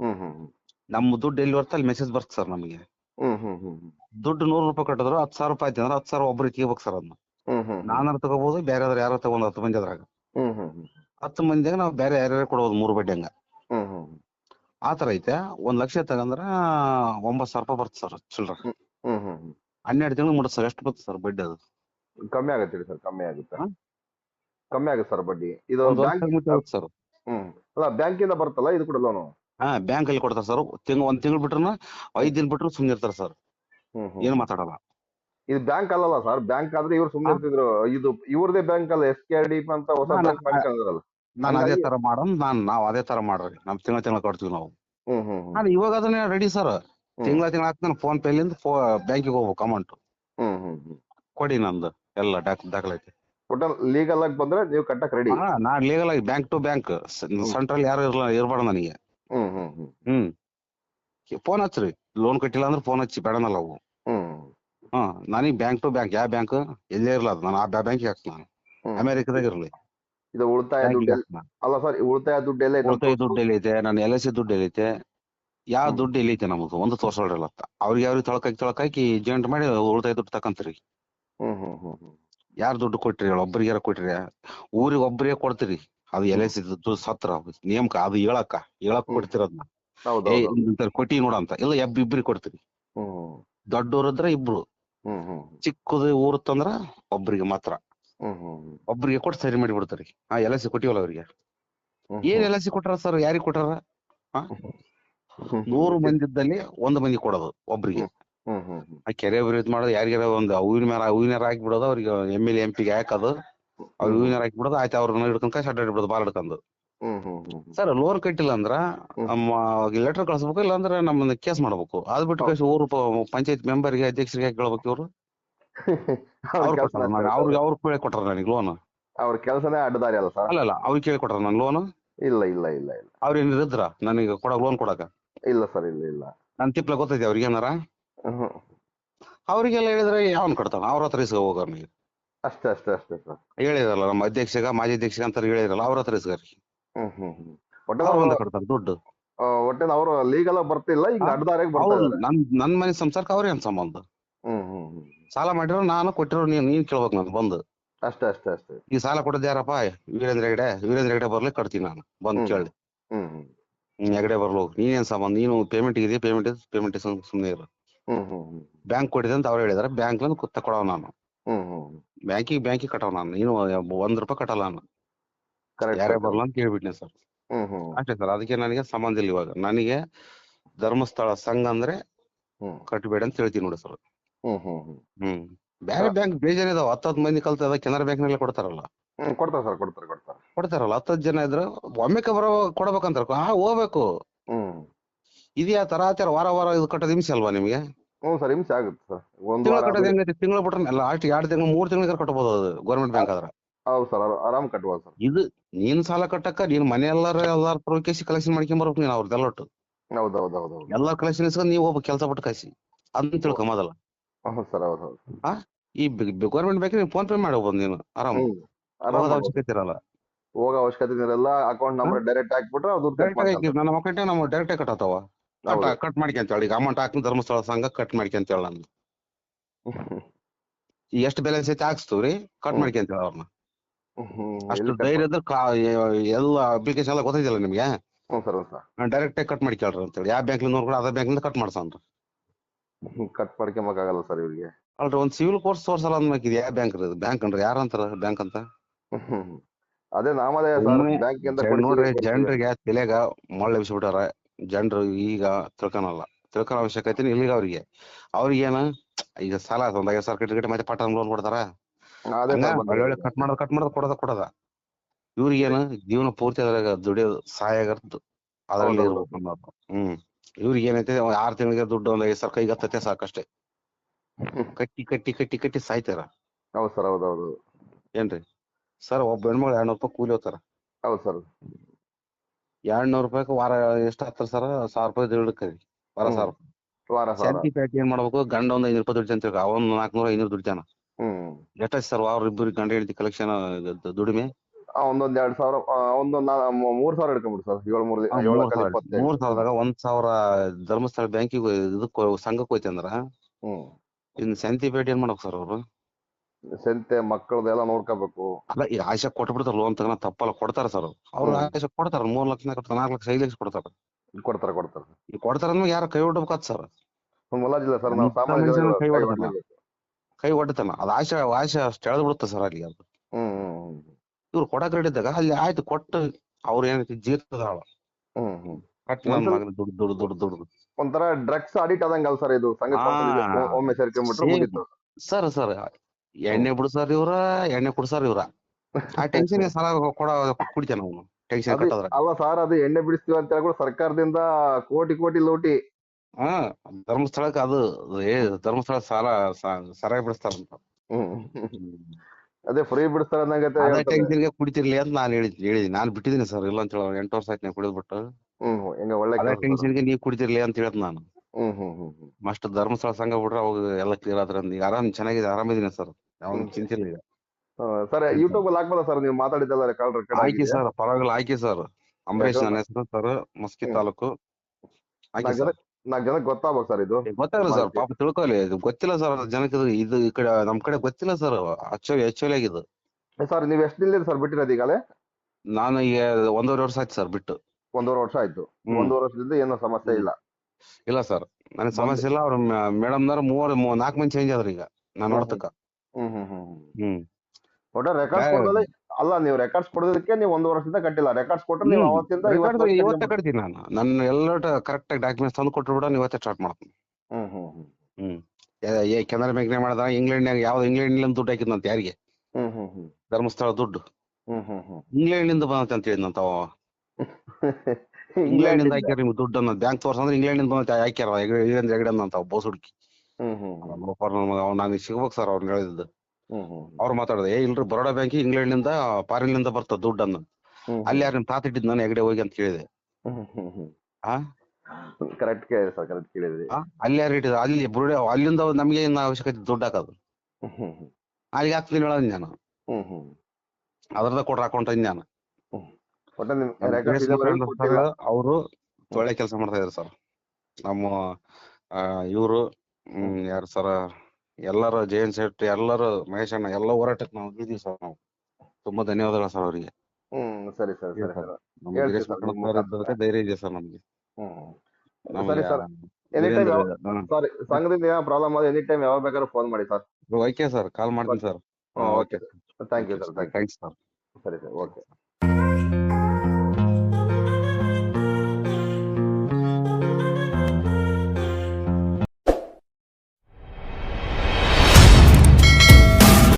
ಹ್ಮ್ ಹ್ಮ್ ಹ್ಮ್. ನಮ್ಮ ದುಡ್ಡು ಎಲ್ಲಿ ಬರ್ತಾ ಅಲ್ಲಿ ಮೆಸೇಜ್ ಬರ್ತದೆ ಸರ್ ನಮಗೆ. ಹ್ಮ್ ಹ್ಮ್ ಹ್ಮ್ ಹ್ಮ್. ದುಡ್ಡು ನೂರು ರೂಪಾಯಿ ಕಟ್ಟಿದ್ರು ಹತ್ತು ಸಾವಿರ ರೂಪಾಯಿ ಆಯ್ತು ಅಂದ್ರೆ ಹತ್ತು ಸಾವಿರ ಒಬ್ರಿಗೆ ತೆಗಿಬೇಕು ಸರ್ ಅದನ್ನ ಹ್ಮ್ ಹ್ಮ್ ನಾನಾರು ತಗೋಬಹುದು ಬೇರೆ ಯಾರು ತಗೊಂಡು ಹತ್ತು ಮಂದಿ ಅದ್ರಾಗ. ಹ್ಮ್ ಹ್ಮ್ ಹ್ಮ್. ಹತ್ತು ಮಂದಿಯಾಗ ನಾವು ಬೇರೆ ಯಾರ್ಯಾರು ಕೊಡ್ಬೋದು ಮೂರು ಬಡ್ಡಿ ಹಂಗ. ಹ್ಮ್ ಹ್ಮ್ ಆ ತರ ಐತೆ. ಒಂದ್ ಲಕ್ಷ ತಗಂದ್ರ ಒಂಬತ್ತು ಸಾವಿರ ರೂಪಾಯಿ ಬರ್ತದೆ ಸರ್ ಹ್ಮ್ ಹ್ಮ್ ಹ್ಮ್. ಹನ್ನೆರಡು ತಿಂಗಳು ಮುಡುತ್ತೆ ಸರ್ ಎಷ್ಟು ಬರ್ತದೆ ಸರ್ ಬಡ್ಡಿ ಅದು? ಕಮ್ಮಿ ಆಗುತ್ತೆ ಸರ್ ಕಮ್ಮಿ ಆಗುತ್ತೆ ಹಾ? ಕಮ್ಮಿ ಆಗುತ್ತೆ ಸರ್ ಬಡ್ಡಿ. ಇದು ಒಂದು ಬ್ಯಾಂಕ್ ಸರ್. ಹ್ಮ್. ಅಲ್ಲ ಬ್ಯಾಂಕಿಂದ ಬರುತ್ತಲ್ಲ ಇದು ಕೂಡ ಲೋನು ಹಾ ಬ್ಯಾಂಕ್ ಅಲ್ಲಿ ಕೊಡ್ತಾರೆ ಸರ್. ತಿಂಗ್ ಒಂದ್ ತಿಂಗಳು ಬಿಟ್ರು ಐದ್ ದಿನ ಬಿಟ್ರು ಸುಮ್ಮನೆ ಇರ್ತಾರೆ ಸರ್. ಹ್ಮ್ ಹ್ಮ್. ಏನು ಮಾತಾಡಲ್ಲ. ಇದು ಬ್ಯಾಂಕ್ ಅಲ್ಲಲ್ಲ ಸರ್ ಬ್ಯಾಂಕ್ ಆದ್ರೆ ಇವ್ರು ಸುಮ್ಮನೆ ಇರ್ತಿದ್ರು. ಇದು ಇವ್ರದೇ ಬ್ಯಾಂಕ್ ಅಲ್ಲ ಎಸ್ ಕೆ ಡಿ ಅಂತ ಹೊಸ ಹಾ, ಬ್ಯಾಂಕ್ ಮಾಡ್ಕೊಂಡಿರಲ್ಲ. ನಾನು ಅದೇ ಹಂಗಾಗಿ- ತರ ಮಾಡೋನ್ ನಾನ್ ನಾವ್ ಅದೇ ತರ ಮಾಡ್ರಿ. ನಮ್ ತಿಂಗಳ ತಿಂಗಳ ಕೊಡ್ತೀವಿ ನಾವು. ಹ್ಮ್ ಹ್ಮ್ ಹ್ಮ್. ನಾನು ಇವಾಗ ಅದನ್ನ ರೆಡಿ ಸರ್. ತಿಂಗಳ ತಿಂಗಳ ಹಾಕ್ತಾನೆ ಫೋನ್ ಪೇಲಿಂದ ಬ್ಯಾಂಕಿಗೆ ಹೋಗ್ಬೇಕು ಅಮೌಂಟ್ ಹ್ಮ್ ಹ್ಮ್ ಹ್ಮ್. ಕೊಡಿ ನಂದು. ಎಲ್ಲ ಡಾಕ್ ದಾಖಲಾತಿ ಒಟ್ಟ ಲೀಗಲ್ ಆಗಿ ಬಂದ್ರೆ ನೀವು ಕಟ್ಟಕ್ ರೆಡಿ ಹಾ ನಾ ಲೀಗಲ್ ಆಗಿ ಬ್ಯಾಂಕ್ ಟು ಬ್ಯಾಂಕ್ ಸೆಂಟ್ರಲ್ ಯಾರು ಇರ್ಲ ಇರ್ಬಾರ್ದು ನನಗೆ. ಹ್ಮ್ ಹ್ಮ್ ಹ್ಮ್. ಹ್ಮ್. ಫೋನ್ ಹಚ್ಚ್ರಿ ಲೋನ್ ಕಟ್ಟಿಲ್ಲ ಅಂದ್ರೆ ಫೋನ್ ಹಚ್ಚಿ ಬೇಡನಲ್ಲ ಅವು. ಹ್ಮ್. ಹಾ ನನಗೆ ಬ್ಯಾಂಕ್ ಟು ಬ್ಯಾಂಕ್ ಯಾವ ಬ್ಯಾಂಕ್ ಎಲ್ಲೇ ಇರಲ್ಲ ಅದು. ನಾನು ಆ ಬ್ಯಾಂಕಿಗೆ ಹಾಕ್ತೀನಿ ನಾನು. ಹ್ಮ್. ಅಮೆರಿಕದಾಗ ಇರ್ಲಿ. ಇದು ಉಳಿತಾಯ ದುಡ್ಡು ಎಲ್-. ಅಲ್ಲ ಸರ್ ಉಳಿತಾಯ ದುಡ್ಡು ಎಲ್ಲ ಉಳಿತಾಯ ದುಡ್ಡು ಎಲ್ಲೈತೆ ನನ್ನ ಎಲ್ ಐ ಸಿ ದುಡ್ಡು ಎಲ್ಲೈತೆ ಯಾವ ಹ್ಮ್. ದುಡ್ಡು ಎಲ್ಲೈತೆ ನಮ್ದು. ಒಂದು ತೋರ್ಸೋಳ್ರಲ್ಲ ಅವ್ರಿಗೆ ಯಾವ್ರಿಗೆ ತೊಳಕಾಕಿ ತೊಳಕಾಕಿ ಜೇಂಟ್ ಮಾಡಿ ಉಳಿತಾಯ ದುಡ್ಡು ತಕಂತೀರಿ. ಹ್ಮ್ ಹ್ಮ್ ಹ್ಮ್ ಹ್ಮ್. ಯಾರ್ ದುಡ್ಡು ಕೊಟ್ರಿ ಹೇಳ ಒಬ್ರಿಗೆ ಯಾರ ಕೊಟ್ರಿ. ಊರಿಗೆ ಒಬ್ರಿಗೆ ಕೊಡ್ತೀರಿ. ಅದು ಎಲೆ ಸಿದ್ದು ಸತ್ರ ನೇಮಕ ಅದು ಹೇಳಕ್ಕ ಹೇಳಕ್ ಕೊಡ್ತಿರೋದ್ನ ಕೊಡ್ತೀರ ಹೌದು ಏ ಹೌದು ಇಂಥವ್ರ್ ಕೊಟ್ಟಿ ನೋಡಂತ ಇಲ್ಲ ಎಬ್ ಇಬ್ರಿಗೆ ಕೊಡ್ತೀರಿ. ಹ್ಮ್ ಇಬ್ರು. ಹ್ಮ್ ಹ್ಮ್ ಚಿಕ್ಕದು ಊರು ತಂದ್ರ ಒಬ್ರಿಗೆ ಮಾತ್ರ. ಹ್ಮ್ ಹ್ಮ್ ಹ್ಮ್. ಒಬ್ರಿಗೆ ಕೊಟ್ಟು ಸರಿ ಮಾಡಿ ಬಿಡ್ತಾರಿ ಆ ಎಲ್ ಐ ಸಿ ಕೊಟ್ಟಿವಲ್ಲ ಅವ್ರಿಗೆ. ಹ್ಮ್ ಏನ್ ಎಲ್ ಐ ಸಿ ಕೊಟ್ಟಾರ ಸರ್? ಯಾರಿಗ್ ಕೊಟ್ಟಾರ? ಹ್ಮ್ ನೂರು ಮಂದಿ ಇದ್ದಲ್ಲಿ ಒಂದ್ ಮಂದಿ ಕೊಡೋದು ಒಬ್ರಿಗೆ. ಹ್ಮ್ ಹ್ಮ್ ಹ್ಮ್. ಆ ಕೆರೆ ಅಭಿವೃದ್ಧಿ ಮಾಡೋದು ಯಾರಿಗಾರ ಒಂದು ಹೂವಿನ ಮೇಲೆ ಹೂವಿನಾರ ಹಾಕಿ ಬಿಡೋದು ಅವ್ರಿಗೆ ಎಂ ಎಲ್ ಎಂ ಪಿಗೆ ಹಾಕೋದು ಅವ್ರ ಹೂವಿನಾರ ಹಾಕಿ ಬಿಡೋದು ಆಯ್ತು ಅವ್ರನ್ನ ಹಿಡ್ಕೊಂಡ್ ಸಡ್ ಹಿಡ್ಬಿಡೋದು ಬಿಡೋದು ಬಾಲ್ ಹಿಡ್ಕೊಂಡು ಹ್ಮ್ ಹ್ಮ್ ಹ್ಮ್ ಸರ್ ಲೋನ್ ಕಟ್ಟಿಲ್ಲ ಅಂದ್ರ. ಲೆಟರ್ ಕಳ್ಸ್ಬೇಕು ಇಲ್ಲ ಅಂದ್ರೆ ನಮ್ಮನ್ನ ಕೇಸ್ ಮಾಡ್ಬೇಕು. ಅದ್ ಬಿಟ್ಟು ಕೇಸ್ ಊರು ಪಂಚಾಯತ್ ಮೆಂಬರ್ಗೆ ಅಧ್ಯಕ್ಷರಿಗೆ ಕೇಳ್ಬೇಕು ಇವ್ರು? ಅವ್ರ ಅವ್ರು ಕೆಲ್ಸ ಕೊಟ್ಟಾರ ನನಗೆ ಅವ್ರಿಗೆ ಅವ್ರು ಕೇಳಿ ಕೊಟ್ಟಾರ ನನಗೆ ಲೋನ್. ಅವ್ರ ಕೆಲಸನೇ ಅಡ್ಡದಾರಿ ಅಲ್ಲ ಸರ್. ಅಲ್ಲ ಅಲ್ಲ ಅವ್ರಿಗೆ ಕೇಳಿ ಕೊಟ್ಟಾರ ನನ್ ಲೋನ್? ಇಲ್ಲ ಇಲ್ಲ ಇಲ್ಲ ಇಲ್ಲ. ಅವ್ರ ಏನಿದ್ರ ನನಗೆ ಕೊಡಕ್ ಲೋನ್ ಕೊಡಕ ಇಲ್ಲ ಸರ್ ಇಲ್ಲ ಇಲ್ಲ. ನನ್ ತಿಪ್ಲ ಗೊತ್ತೈತಿ ಅವ್ರಿಗೆ ಏನಾರ? ಅವ್ರಿಗೆಲ್ಲ ಹೇಳಿದ್ರೆ ಯಾವನ್ ಕೊಡ್ತಾನ? ಅವ್ರ ಹತ್ರ ಇಸ್ಕೊ ಹೋಗ ನೀವು ಅಷ್ಟೇ ಅಷ್ಟೇ ಅಷ್ಟೇ ಸರ್ ಹೇಳಿರಲ್ಲ ನಮ್ಮ ಅಧ್ಯಕ್ಷಗ ಮಾಜಿ ಅಧ್ಯಕ್ಷಗ ಅಂತ ಹೇಳಿರಲ್ಲ ಅವ್ರ ಹತ್ರ ಇಸ್ಕರಿ ಹ್ಮ್ ಹ್ಮ್ ಹ್ಮ್. ಒಟ್ಟೆ ಅವ್ರು ಬಂದ ಕೊಡ್ತಾರೆ ದುಡ್ಡು. ಒಟ್ಟೆ ಅವರು ಲೀಗಲ್ ಬರ್ತಿಲ್ಲ ಈಗ ಹಾ, ಅಡ್ಡದಾರಿಗೆ ಬರ್ತಾ ಅವ್ರು ಇದ್ದಾರೆ. ನನ್ ನನ್ ಮನೆ ಸಂಸಾರಕ್ಕೆ ಅವ್ರ ಏನ್ ಸಂಬಂಧ? ಹ್ಮ್ ಹ್ಮ್ ಹ್ಮ್ ಸಾಲ ಮಾಡಿರೋ ನಾನು ಕೊಟ್ಟಿರೋ ನೀನ್ ನೀನ್ ಕೇಳ್ಬೇಕು ನಾನು ಬಂದು. ಅಷ್ಟೇ ಅಷ್ಟೇ ಅಷ್ಟೇ. ಈ ಸಾಲ ಕೊಡೋದು ಯಾರಪ್ಪ? ವೀರೇಂದ್ರ ಹೆಗಡೆ ವೀರೇಂದ್ರ ಹೆಗಡೆ ಬರ್ಲಿ ಕಟ್ತೀನಿ ನಾನು. ಬಂದ್. ಕೇಳಿ. ಹ್ಮ್ ಹ್ಮ್. ಹೆಗಡೆ ಬರ್ಲು ನೀನೇನ್ ಸಂಬಂಧ? ನೀನು ಪೇಮೆಂಟ್ ಇದೆ ಪೇಮೆಂಟ್ ಪೇಮೆಂಟ್ ಸುಮ್ಮನೆ ಇರು. ಬ್ಯಾಂಕ್ ಕೊಟ್ಟಿದೆ ಅಂತ ಅವ್ರು ಹೇಳಿದಾರೆ. ಬ್ಯಾಂಕ್ ತಕೊಳವ್ ನಾನು. ಬ್ಯಾಂಕಿಗೆ ಬ್ಯಾಂಕಿಗೆ ಕಟ್ಟವ್ ನಾನು. ನೀನು ಒಂದ್ ರೂಪಾಯಿ ಕಟ್ಟಲ್ಲ ನಾನು. ಯಾರೇ ಬರಲ್ಲ ಅಂತ ಕೇಳ್ಬಿಟ್ನೆ ಸರ್. ಹ್ಮ್ ಹ್ಮ್ ಅಷ್ಟೇ ಸರ್. ಅದಕ್ಕೆ ನನಗೆ ಸಂಬಂಧ ಇಲ್ಲ ಇವಾಗ. ನನಗೆ ಧರ್ಮಸ್ಥಳ ಸಂಘ ಅಂದ್ರೆ ಹ್ಮ್. ಕಟ್ಟಬೇಡಿ ಅಂತ ಹೇಳ್ತೀನಿ ನೋಡಿ ಸರ್. ಹ್ಮ್ ಹ್ಮ್ ಹ್ಮ್. ಹ್ಮ್. ಬೇರೆ ಬ್ಯಾಂಕ್ ಬೇಜಾರ್ ಇದಾವ. ಹತ್ತ ಹತ್ತು ಮಂದಿ ಕಲ್ತದ ಕೆನರಾ ಬ್ಯಾಂಕ್ನಲ್ಲಿ ಕೊಡ್ತಾರಲ್ಲ. ಕೊಡ್ತಾರ ಕೊಡ್ತಾರೆ ಸರ್ ಕೊಡ್ತಾರ ಕೊಡ್ತಾರ. ಕೊಡ್ತಾರಲ್ಲ. ಹತ್ತತ್ ಹತ್ತು ಜನ ಇದ್ರ ಒಮ್ಮೆಕ ಬರೋ ಕೊಡ್ಬೇಕಂತಾರ. ಹಾ ಹೋಗ್ಬೇಕು. ಹ್ಮ್. ಇದ್ಯಾ ತರ ಆಚಾರ ವಾರ ವಾರ ಇದು ಕಟ್ಟೋದು ಹಿಂಸೆ ಅಲ್ವಾ ನಿಮ್ಗೆ? ಹ್ಞೂ ಸರ್ ಹಿಂಸೆ ಆಗುತ್ತೆ ಸರ್. ಒಂದು ತಿಂಗಳ ಕಟ್ಟೋದು ಹೆಂಗೈತೆ? ತಿಂಗಳು ಬಿಟ್ರೆ ಅಲ್ಲ ಲಾಸ್ಟ್ ಎರಡು ತಿಂಗಳು ಮೂರ್ ತಿಂಗಳಿಗೆ ಕಟ್ಟಬಹುದು ಅದು ಗೌರ್ಮೆಂಟ್ ಬ್ಯಾಂಕ್ ಆದ್ರೆ. ಹೌದು ಸರ್ ಆರಾಮ್ ಕಟ್ಬೋದು ಸರ್. ಇದು ನೀನ್ ಸಾಲ ಕಟ್ಟಕ್ಕ ನೀನ್ ಮನೆ ಎಲ್ಲಾರ ಎಲ್ಲಾರ ಪ್ರೊಕೇಸಿ ಕಲೆಕ್ಷನ್ ಮಾಡ್ಕೊಂಡ್ ಬರ್ಬೇಕು ನೀನ್ ಅವ್ರದ್ದೆಲ್ಲ ಒಟ್ಟು. ಹೌದು ಹೌದು ಹೌದು ಹೌದು. ಎಲ್ಲಾರ ಕಲೆಕ್ಷನ್ ಇಸ್ಕೊಂಡು ನೀವು ಒಬ್ಬ ಕೆಲಸ ಬಿಟ್ಟು ಕಳಿಸಿ. ಅದನ್ನ ತಿಳ್ಕೊ ಮೊದಲ. ಹೌದು ಸರ್ ಹೌದು ಹೌದು. ಈ ಗೌರ್ಮೆಂಟ್ ಬ್ಯಾಂಕ್ ನೀವು ಫೋನ್ ಪೇ ಮಾಡಬಹುದು ನೀನು ಆರಾಮ್. ಆರಾಮ್. ಅವಶ್ಯಕತೆ ಇರಲ್ಲ. ಹೋಗೋ ಅವಶ್ಯಕತೆ ಇರಲ್ಲ ಅಕೌಂಟ್ ನಂಬರ್ ಡೈರೆಕ್ಟ್ ಹಾಕ್ಬಿಟ್ರೆ ಅದು ಡೈರೆಕ್ಟ್ ನನ್ನ ಮಕ್ಕಳಿಗೆ ನಮ್ಮ ಡೈರೆಕ್ಟ್ ಕಟ್ಟತಾವ ಹೌದು. ಕಟ್ ಮಾಡ್ಕೊಂತೇಳಿ ಈಗ ಅಮೌಂಟ್ ಹಾಕಿ ಧರ್ಮಸ್ಥಳ ಸಂಘ ಕಟ್ ಮಾಡ್ಕೊಂತ ಹೇಳ ನಾನು ಎಷ್ಟು ಬ್ಯಾಲೆನ್ಸ್ ಐತೆ ಹಾಕ್ಸ್ತೀವ್ರಿ ಕಟ್ ಮಾಡ್ಕೆ ಮಾಡ್ಕೊಂತ ಹೇಳ ಅವ್ರನ್ನ ಅಷ್ಟು ಧೈರ್ಯ ಇದ್ರೆ ಕಾ- ಎಲ್ಲ ಅಪ್ಲಿಕೇಶನ್ ಎಲ್ಲ ಗೊತ್ತೈತಿಲ್ಲ ನಿಮ್ಗೆ? ಹ್ಞೂ ಸರ್ ಹ್ಞೂ ಸರ್. ಡೈರೆಕ್ಟ್ ಆಗಿ ಕಟ್ ಅಂತ ಅಂತೇಳಿ ಯಾವ ಬ್ಯಾಂಕ್ ನೋಡ್ಕೊಂಡು ಅದೇ ಬ್ಯಾಂಕ್ ಕಟ್ ಮಾಡ್ಸನ್ರಿ ಕಟ್ ಮಾಡ್ಕೊಂಬಕ್ಕಾಗಲ್ಲ ಸರ್ ಇವ್ರಿಗೆ. ಅಲ್ರಿ ಒಂದ್ ಸಿವಿಲ್ ಕೋರ್ಸ್ ತೋರ್ಸಲ್ಲ ಅನ್ಬೇಕಿದ್ ಯಾವ ಬ್ಯಾಂಕ್ ರೀ? ಬ್ಯಾಂಕ್ ಅನ್ರಿ ಯಾರ ಅಂತಾರ ಬ್ಯಾಂಕ್ ಅಂತ? ಹ್ಮ್. ಅದೇ ನಾಮದೇ ಸರ್ ಒಮ್ಮೆ ಇಂದ ಜನ- ನೋಡ್ರಿ ಕೊಡ್ತೀವಿ. ಜನರಿಗೆ ತಲೆಗ ಮೊಳ್ಳೆ ಬಿಸ್ಬಿಟ್ಟಾರ ಜನರು ಈಗ ತಿಳ್ಕೊಳಲ್ಲ. ತಿಳ್ಕೊಳ ಅವಶ್ಯಕತೆ ಇಲ್ಲ ಅವ್ರಿಗೆ. ಅವ್ರಿಗೇನು ಈಗ ಸಾಲ ಒಂದ್ ಐವತ್ ಸಾವಿರ ಕಟ್ಟಿ ಕಟ್ಟಿ ಮತ್ತೆ ಪಟ್ಟಣ ಲೋನ್ ಕೊಡ್ತಾರ. ಒಳ್ಳೊಳ್ಳೆ ಕಟ್ ಮಾಡೋದ್ ಕಟ್ ಮಾಡೋದ್ ಕೊಡೋದ ಕೊಡೋದ. ಇವ್ರಿಗೇನ ಜೀವನ ಪೂರ್ತಿ ಅದ್ರಾಗ ದುಡಿಯೋದು ಸಹಾಯಗರ್ದು ಅದ್ರಲ್ಲಿ ಹೌದೌದು. ಇರ್ಬೇಕು ಅನ್ನೋದು ಹ್ಮ್. ಇವ್ರಿಗೆ ಏನೈತೆ ಆರ್ ತಿಂಗಳಿಗೆ ದುಡ್ಡು ಒಂದ್ ಐದು ಸಾವಿರ ಕೈಗೆ ಹತ್ತೈತೆ ಸಾಕಷ್ಟೇ. ಕಟ್ಟಿ ಕಟ್ಟಿ ಕಟ್ಟಿ ಕಟ್ಟಿ ಸಾಯ್ತಾರ. ಹೌದ್ ಸರ್ ಹೌದು ಹೌದು ಏನ್ರಿ? ಸರ್ ಒಬ್ಬ ಹೆಣ್ಮಗಳು ಎರಡ್ನೂರ್ ರೂಪಾಯಿ ಕೂಲಿ ಹೋಗ್ತಾರ. ಹೌದ್ ಸರ್. ಎರಡ್ನೂರ್ ರೂಪಾಯಿ ವಾರ ಎಷ್ಟ್ ಹತ್ತಾರ ಸರ್? ಸಾವಿರ ರೂಪಾಯಿ ದುಡ್ಕರಿ ವಾರ ಹ್ಮ್. ಸಾವಿರ. ರೂಪಾಯಿ ವಾರ ಸಾವಿರ. ಶಾಂತಿ ಪ್ಯಾಟಿ ಏನ್ ಮಾಡ್ಬೇಕು? ಗಂಡ ಒಂದ್ ಐನೂರು ರೂಪಾಯಿ ದುಡ್ಡಿ ಅಂತ ಅವನ್ ನಾಲ್ಕನೂರ ಐನೂರು ದುಡ್ತಾನ ಹ್ಮ್. ಎಷ್ಟೈತಿ ಸರ್ ಅವ್ರ ಇಬ್ಬರು ಗಂಡ ಹೆಂಡತಿ ಕಲೆಕ್ಷನ್ ದುಡಿಮೆ? ಆ, ಒಂದೊಂದ್ ಎರಡ್ ಸಾವಿರ ಆ, ಒಂದೊಂದ್ ನಾ- ಮೂ- ಮೂರ್ ಸಾವಿರ ಹಿಡ್ಕೊಂಡ್ಬಿಡು ಸರ್. ಏಳು ಮೂರ್ ಆ, ಏಳು ಮೂರ್ ಕಲಿ ಸಾವಿರ ಇಪ್ಪತ್ತೈದು. ಮೂರ್ ಸಾವಿರದಾಗ ಒಂದ್ ಸಾವಿರ ಧರ್ಮಸ್ಥಳ ಬ್ಯಾಂಕಿಗೆ ಇದಕ್ಕ ಸಂಘಕ್ಕೆ ಹೋಯ್ತಿ ಅಂದ್ರ ಹ್ಮ್. ಇನ್ ಶಾಂತಿ ಪೇಟೆ ಏನ್ ಮಾಡ್ಬೇಕು ಸರ್ ಅವ್ರು? ಸಂತೆ ಮಕ್ಕಳದೆಲ್ಲ ನೋಡ್ಕೋಬೇಕು. ಅಲ್ಲ ಈಗ ಆಶಾ ಕೊಟ್ಬಿಡ್ತಾರ ಲೋನ್ ತಗೋಣ ತಪ್ಪಲ್ಲ ಕೊಡ್ತಾರ ಸರ್ ಅವ್ರು. ಆಯ್ಸ ಕೊಡ್ತಾರ ಮೂರ್ ಲಕ್ಷ ಕೊಡ್ತಾರ ನಾಲ್ಕು ಲಕ್ಷ ಐದು ಲಕ್ಷ ಕೊಡ್ತಾರ. ಕೊಡ್ತಾರ ಕೊಡ್ತಾರ. ಈ ಕೊಡ್ತಾರ ಅಂದ್ರೆ ಯಾರ ಕೈ ಹೊಡ್ಬೇಕಾತ್ ಸರ್? ಮುಲಾಜಿಲ್ಲ ಸರ್ ನಾವು ಸಾಮಾನ್ಯ ಕೈ ಹೊಡ್ತಾನ ಕೈ ಹೊಡ್ತಾನ ಅದ್ ಆಶಾ ಅಷ್ಟ್ ಎಳ್ದ್ ಬಿಡುತ್ತೆ ಸರ್ ಅಲ್ಲಿ ಅದು. ಹ್ಮ್ ಇವ್ರು ಕೊಡಕ್ ರೆಡಿ ಇದ್ದಾಗ ಅಲ್ಲಿ ಆಯ್ತು ಕೊಟ್ಟು ಅವ್ರ ಏನೈತಿ ಜೀರ್ತದಾಳ ಹ್ಮ್ ಹ್ಮ್. ಕಟ್ ನನ್ ಒಂದ್ಸಲ- ಮಗನ ದುಡ್ಡು ದುಡ್ಡು ದುಡ್ಡು ದುಡ್ಡು. ಒಂಥರ ಡ್ರಗ್ಸ್ ಅಡಿಟ್ ಆದಂಗಲ್ಲ ಸರ್ ಇದು ಸಂಘ ಒಮ್ಮೆ ಸೇರ್ಕೊಂಡ್ಬಿಟ್ರೆ ಸರ್ ಸರ್ ಎಣ್ಣೆ ಬಿಡ್ಸಾರ ಇವ್ರ ಎಣ್ಣೆ ಕುಡ್ಸಾರ ಇವ್ರ. ಆ ಟೆನ್ಷನ್ ಸಾಲ ಕೊಡ ಕುಡಿತಾನ ಅವನು ಟೆನ್ಷನ್ ಕಟ್ಟದ್ರ ಅಲ್ಲ ಸರ್ ಅದು ಎಣ್ಣೆ ಬಿಡಿಸ್ತೀವಿ ಅಂತ ಹೇಳ್ಕೊಂಡು ಸರ್ಕಾರದಿಂದ ಕೋಟಿ ಕೋಟಿ ಲೋಟಿ. ಹಾ ಧರ್ಮಸ್ಥಳಕ್ಕೆ ಅದು ಏ ಧರ್ಮಸ್ಥಳ ಸಾಲ ಸ- ಸರಾಗಿ ಬಿಡಿಸ್ತಾರಂತ ಅದೇ ಫ್ರೀ ಬಿಡಿಸ್ತಾರ ಹೇಳ್ತಾರೆ. ಟೆನ್ಷನ್ಗೆ ಕುಡಿತಿರ್ಲಿ ಅಂತ ನಾನು ಹೇಳಿದ್ ಹೇಳಿದ್ದೀನಿ ನಾನು ಬಿಟ್ಟಿದ್ದೀನಿ ಸರ್ ಇಲ್ಲ ಅಂತ ಹೇಳಿ ಎಂಟು ವರ್ಷ ಆಯ್ತು ನೀವು ಕುಡಿದ್ಬಿಟ್ಟು. ಹ್ಮ್ ಹೆಂಗ ಒಳ್ಳೆ ಅದೇ ಸರ್. ಟೆನ್ಷನ್ಗೆ ನೀವ್ ಕುಡಿತಿರ್ಲಿ ಅಂತ ಹೇಳಿದ್ ನಾನು. ಹ್ಮ್ ಹ್ಮ್ ಹ್ಮ್ ಹ್ಮ್. ಮಸ್ಟ್ ಧರ್ಮಸ್ಥಳ ಸಂಘ ಬಿಟ್ರೆ ಅವಾಗ ಎಲ್ಲ ಕ್ಲಿಯರ್ ಆದ್ರೆ ಈಗ ಆರಾಮ್ ಚೆನ್ನಾಗಿದೆ ಆರಾಮಿದ್ದೀನಿ ಸರ್. ಯಾವ. ಚಿಂತೆ ಇಲ್ಲ ಈಗ. ಸರ್ ಯೂಟ್ಯೂಬ್ ಅಲ್ಲಿ ಹಾಕ್ಬೋದಾ ಸರ್ ನೀವು ಮಾತಾಡಿದ್ದಲ್ಲ ರೆಕಾರ್ಡ್ ಆಯ್ಕೆ ಸರ್ ಪರವಾಗಿಲ್ಲ ಹಾಕಿ ಸರ್. ಅಂಬರೀಶ್ ನನ್ನ ಹೆಸರು ಸರ್ ಮಸ್ಕಿ ತಾಲೂಕು. ಹಾಕಿ ಸರ್. ನಾಲ್ಕು ಜನಕ್ಕೆ ಗೊತ್ತಾಗ್ಬೇಕು ಸರ್ ಇದು? ಗೊತ್ತಾಗಲ್ಲ ಸರ್ ಪಾಪ ತಿಳ್ಕೊಳ್ಳಿ ಇದು ಗೊತ್ತಿಲ್ಲ ಸರ್ ಜನಕ್ಕೆ ಇದು- ಇದು ಈ ಕಡೆ ನಮ್ ಕಡೆ ಗೊತ್ತಿಲ್ಲ ಸರ್ ಆಕ್ಚುಲಿ ಆಕ್ಚುಲಿ ಆಗಿದ್ದು. ಸರ್ ನೀವು ಎಷ್ಟು ದಿನ ಸರ್ ಬಿಟ್ಟಿರೋದು ಈಗಲೇ ನಾನು ಈಗ ಒಂದೂವರೆ ವರ್ಷ ಆಯ್ತು ಸರ್ ಬಿಟ್ಟು. ಒಂದೂವರೆ ವರ್ಷ ಆಯ್ತು. ಹ್ಮ್. ಒಂದೂವರೆ ವರ್ಷದಿಂದ ಏನೋ ಸಮಸ್ಯೆ ಇಲ್ಲ. ಇಲ್ಲ ಸರ್. ನನಗೆ ಸಮಸ್ಯೆ ಇಲ್ಲ. ಅವ್ರ ಮೇಡಮ್ನವ್ರು ಮೂವರು ಮೂವರ್ ನಾಲ್ಕು ಮಂದಿ ಚೇಂಜ್ ಆದ್ರಿ ಈಗ. ನಾನು. ನೋಡ್ತಕ್ಕ. ಹ್ಮ್ ಹ್ಮ್ ಹ್ಮ್ ಹ್ಮ್. ಒಟ್ಟ ರೆಕಾರ್ಡ್ಸ್ ಕೊಡೋದೇ ಅಲ್ಲ ನೀವು ರೆಕಾರ್ಡ್ಸ್ ಕೊಡೋದಕ್ಕೆ ನೀವು ಒಂದು ವರ್ಷದಿಂದ ಕಟ್ಟಿಲ್ಲ. ರೆಕಾರ್ಡ್ಸ್ ಕೊಟ್ಟರೆ ನೀವು. ಅವತ್ತಿಂದ ಇವತ್ತು ಕಟ್ತೀನಿ ನಾನು. ನನ್ನ ಎಲ್ಲ ಕರೆಕ್ಟ್ ಆಗಿ ಡಾಕ್ಯುಮೆಂಟ್ಸ್ ತಂದು ಕೊಟ್ಟರು ಬಿಡ ಇವತ್ತೇ ಸ್ಟಾರ್ಟ್ ಮಾಡ್ತೀನಿ. ಹ್ಮ್ ಹ್ಮ್ ಹ್ಮ್. ಹ್ಮ್. ಏ- ಕೆನರಾ ಬ್ಯಾಂಕ್ನೇ ಇಂಗ್ಲೆಂಡ್ ಇಂಗ್ಲೆಂಡ್ನಾಗ ಯಾವ್ದು ಇಂಗ್ಲೆಂಡ್ ದುಡ್ಡು ಹಾಕಿದ್ನಂತ ಯಾರಿಗೆ? ಹ್ಮ್ ಹ್ಮ್ ಹ್ಮ್. ಧರ್ಮಸ್ಥಳ ದುಡ್ಡು. ಹ್ಮ್ ಹ್ಮ್ ಹ್ಮ್. ಇಂಗ್ಲೆಂಡ್ನಿಂದ ಬಂದಂತೆ ಅಂತ ಹೇಳಿದ್ನಂತ ಅವ. ಇಂಗ್ಲೆಂಡ್ ಇಂಗ್ಲೆಂಡ್ ಇಂದ. ಹಾಕ್ಯಾರ ನಿಮ್ಗೆ ದುಡ್ಡು ಅನ್ನೋದು. ಬ್ಯಾಂಕ್ ತೋರ್ಸಂದ್ರೆ ಇಂಗ್ಲೆಂಡ್ ಇಂದ ಹಾಕ್ಯಾರ. ಹೆಗಡೆ ಅಂತ ಬೋಸ್ ಹುಡುಕಿ. ನಾನು ಸಿಗ್ಬೇಕು ಸರ್ ಅವ್ರನ್ನ ಹೇಳಿದ್ದು. ಅವ್ರು ಮಾತಾಡಿದೆ ಏ ಇಲ್ರಿ ಬರೋಡಾ ಬ್ಯಾಂಕ್ ಇಂಗ್ಲೆಂಡ್ನಿಂದ ಫಾರಿನ್ನಿಂದ ಬರ್ತದ ದುಡ್ಡನ್ನ ಅಲ್ಲಿ ಯಾರು ನಿಮ್ ತಾತ ಇಟ್ಟಿದ್ ನಾನು ಎಗಡೆ ಹೋಗಿ ಅಂತ ಕೇಳಿದೆ. ಕರೆಕ್ಟ್ ಕೇಳಿ ಸರ್ ಕರೆಕ್ಟ್ ಕೇಳಿದ್ರಿ? ಅಲ್ಲಿ ಯಾರು ಇಟ್ಟಿದ ಅಲ್ಲಿ ಬರೋಡ ಅಲ್ಲಿಂದ ನಮ್ಗೆ ಏನ್ ಅವಶ್ಯಕತೆ ದುಡ್ಡು ಹಾಕೋದು. ಅಲ್ಲಿಗೆ ಹಾಕ್ತೀನಿ ಹೇಳೋದು ನಾನು. ಅದ್ರದ ಕೊಟ್ರ ಅಕೌಂಟ್ ನಾನು ಒಟ್ಟ ನಿಮ್ ರೆಕಾರ್ಡ್ ಇದೇವರೆಗೂ ಕೊಟ್ಟಿಲ್ಲ ಅವರು ಒಳ್ಳೆ ಕೆಲಸ ಮಾಡ್ತಾ ಇದಾರೆ ಸರ್. ನಮ್ಮ ಇವರು ಯಾರು ಸರ ಎಲ್ಲರ ಜಯಂತ್ ಶೆಟ್ಟಿ ಎಲ್ಲರೂ ಮಹೇಶ್ ಅಣ್ಣ ಎಲ್ಲ ಹೋರಾಟಕ್ಕೆ ನಾವು ಇದ್ದೀವಿ ಸರ್ ನಾವು. ತುಂಬಾ ಧನ್ಯವಾದಗಳು ಸರ್ ಅವರಿಗೆ. ಹ್ಮ್ ಸರಿ ಸರ್ ಸರಿ ಸರ್. ಧೈರ್ಯ ಇದೆ ಸರ್ ನಮ್ಗೆ. ಹ್ಮ್. ಸರಿ ಸರ್. Any time. ಸಾರಿ ಸಂಘದಿಂದ ಏನೋ ಪ್ರಾಬ್ಲಮ್ ಆದ್ರೆ ಎನಿ ಟೈಮ್ ಯಾವಾಗ ಬೇಕಾದ್ರೂ ಫೋನ್ ಮಾಡಿ ಸರ್. ಓಕೆ ಸರ್ ಕಾಲ್ ಮಾಡ್ತೀನಿ sir. Okay thank you sir. Thank you thanks sir ಸರಿ. ಸರ್. ಓಕೆ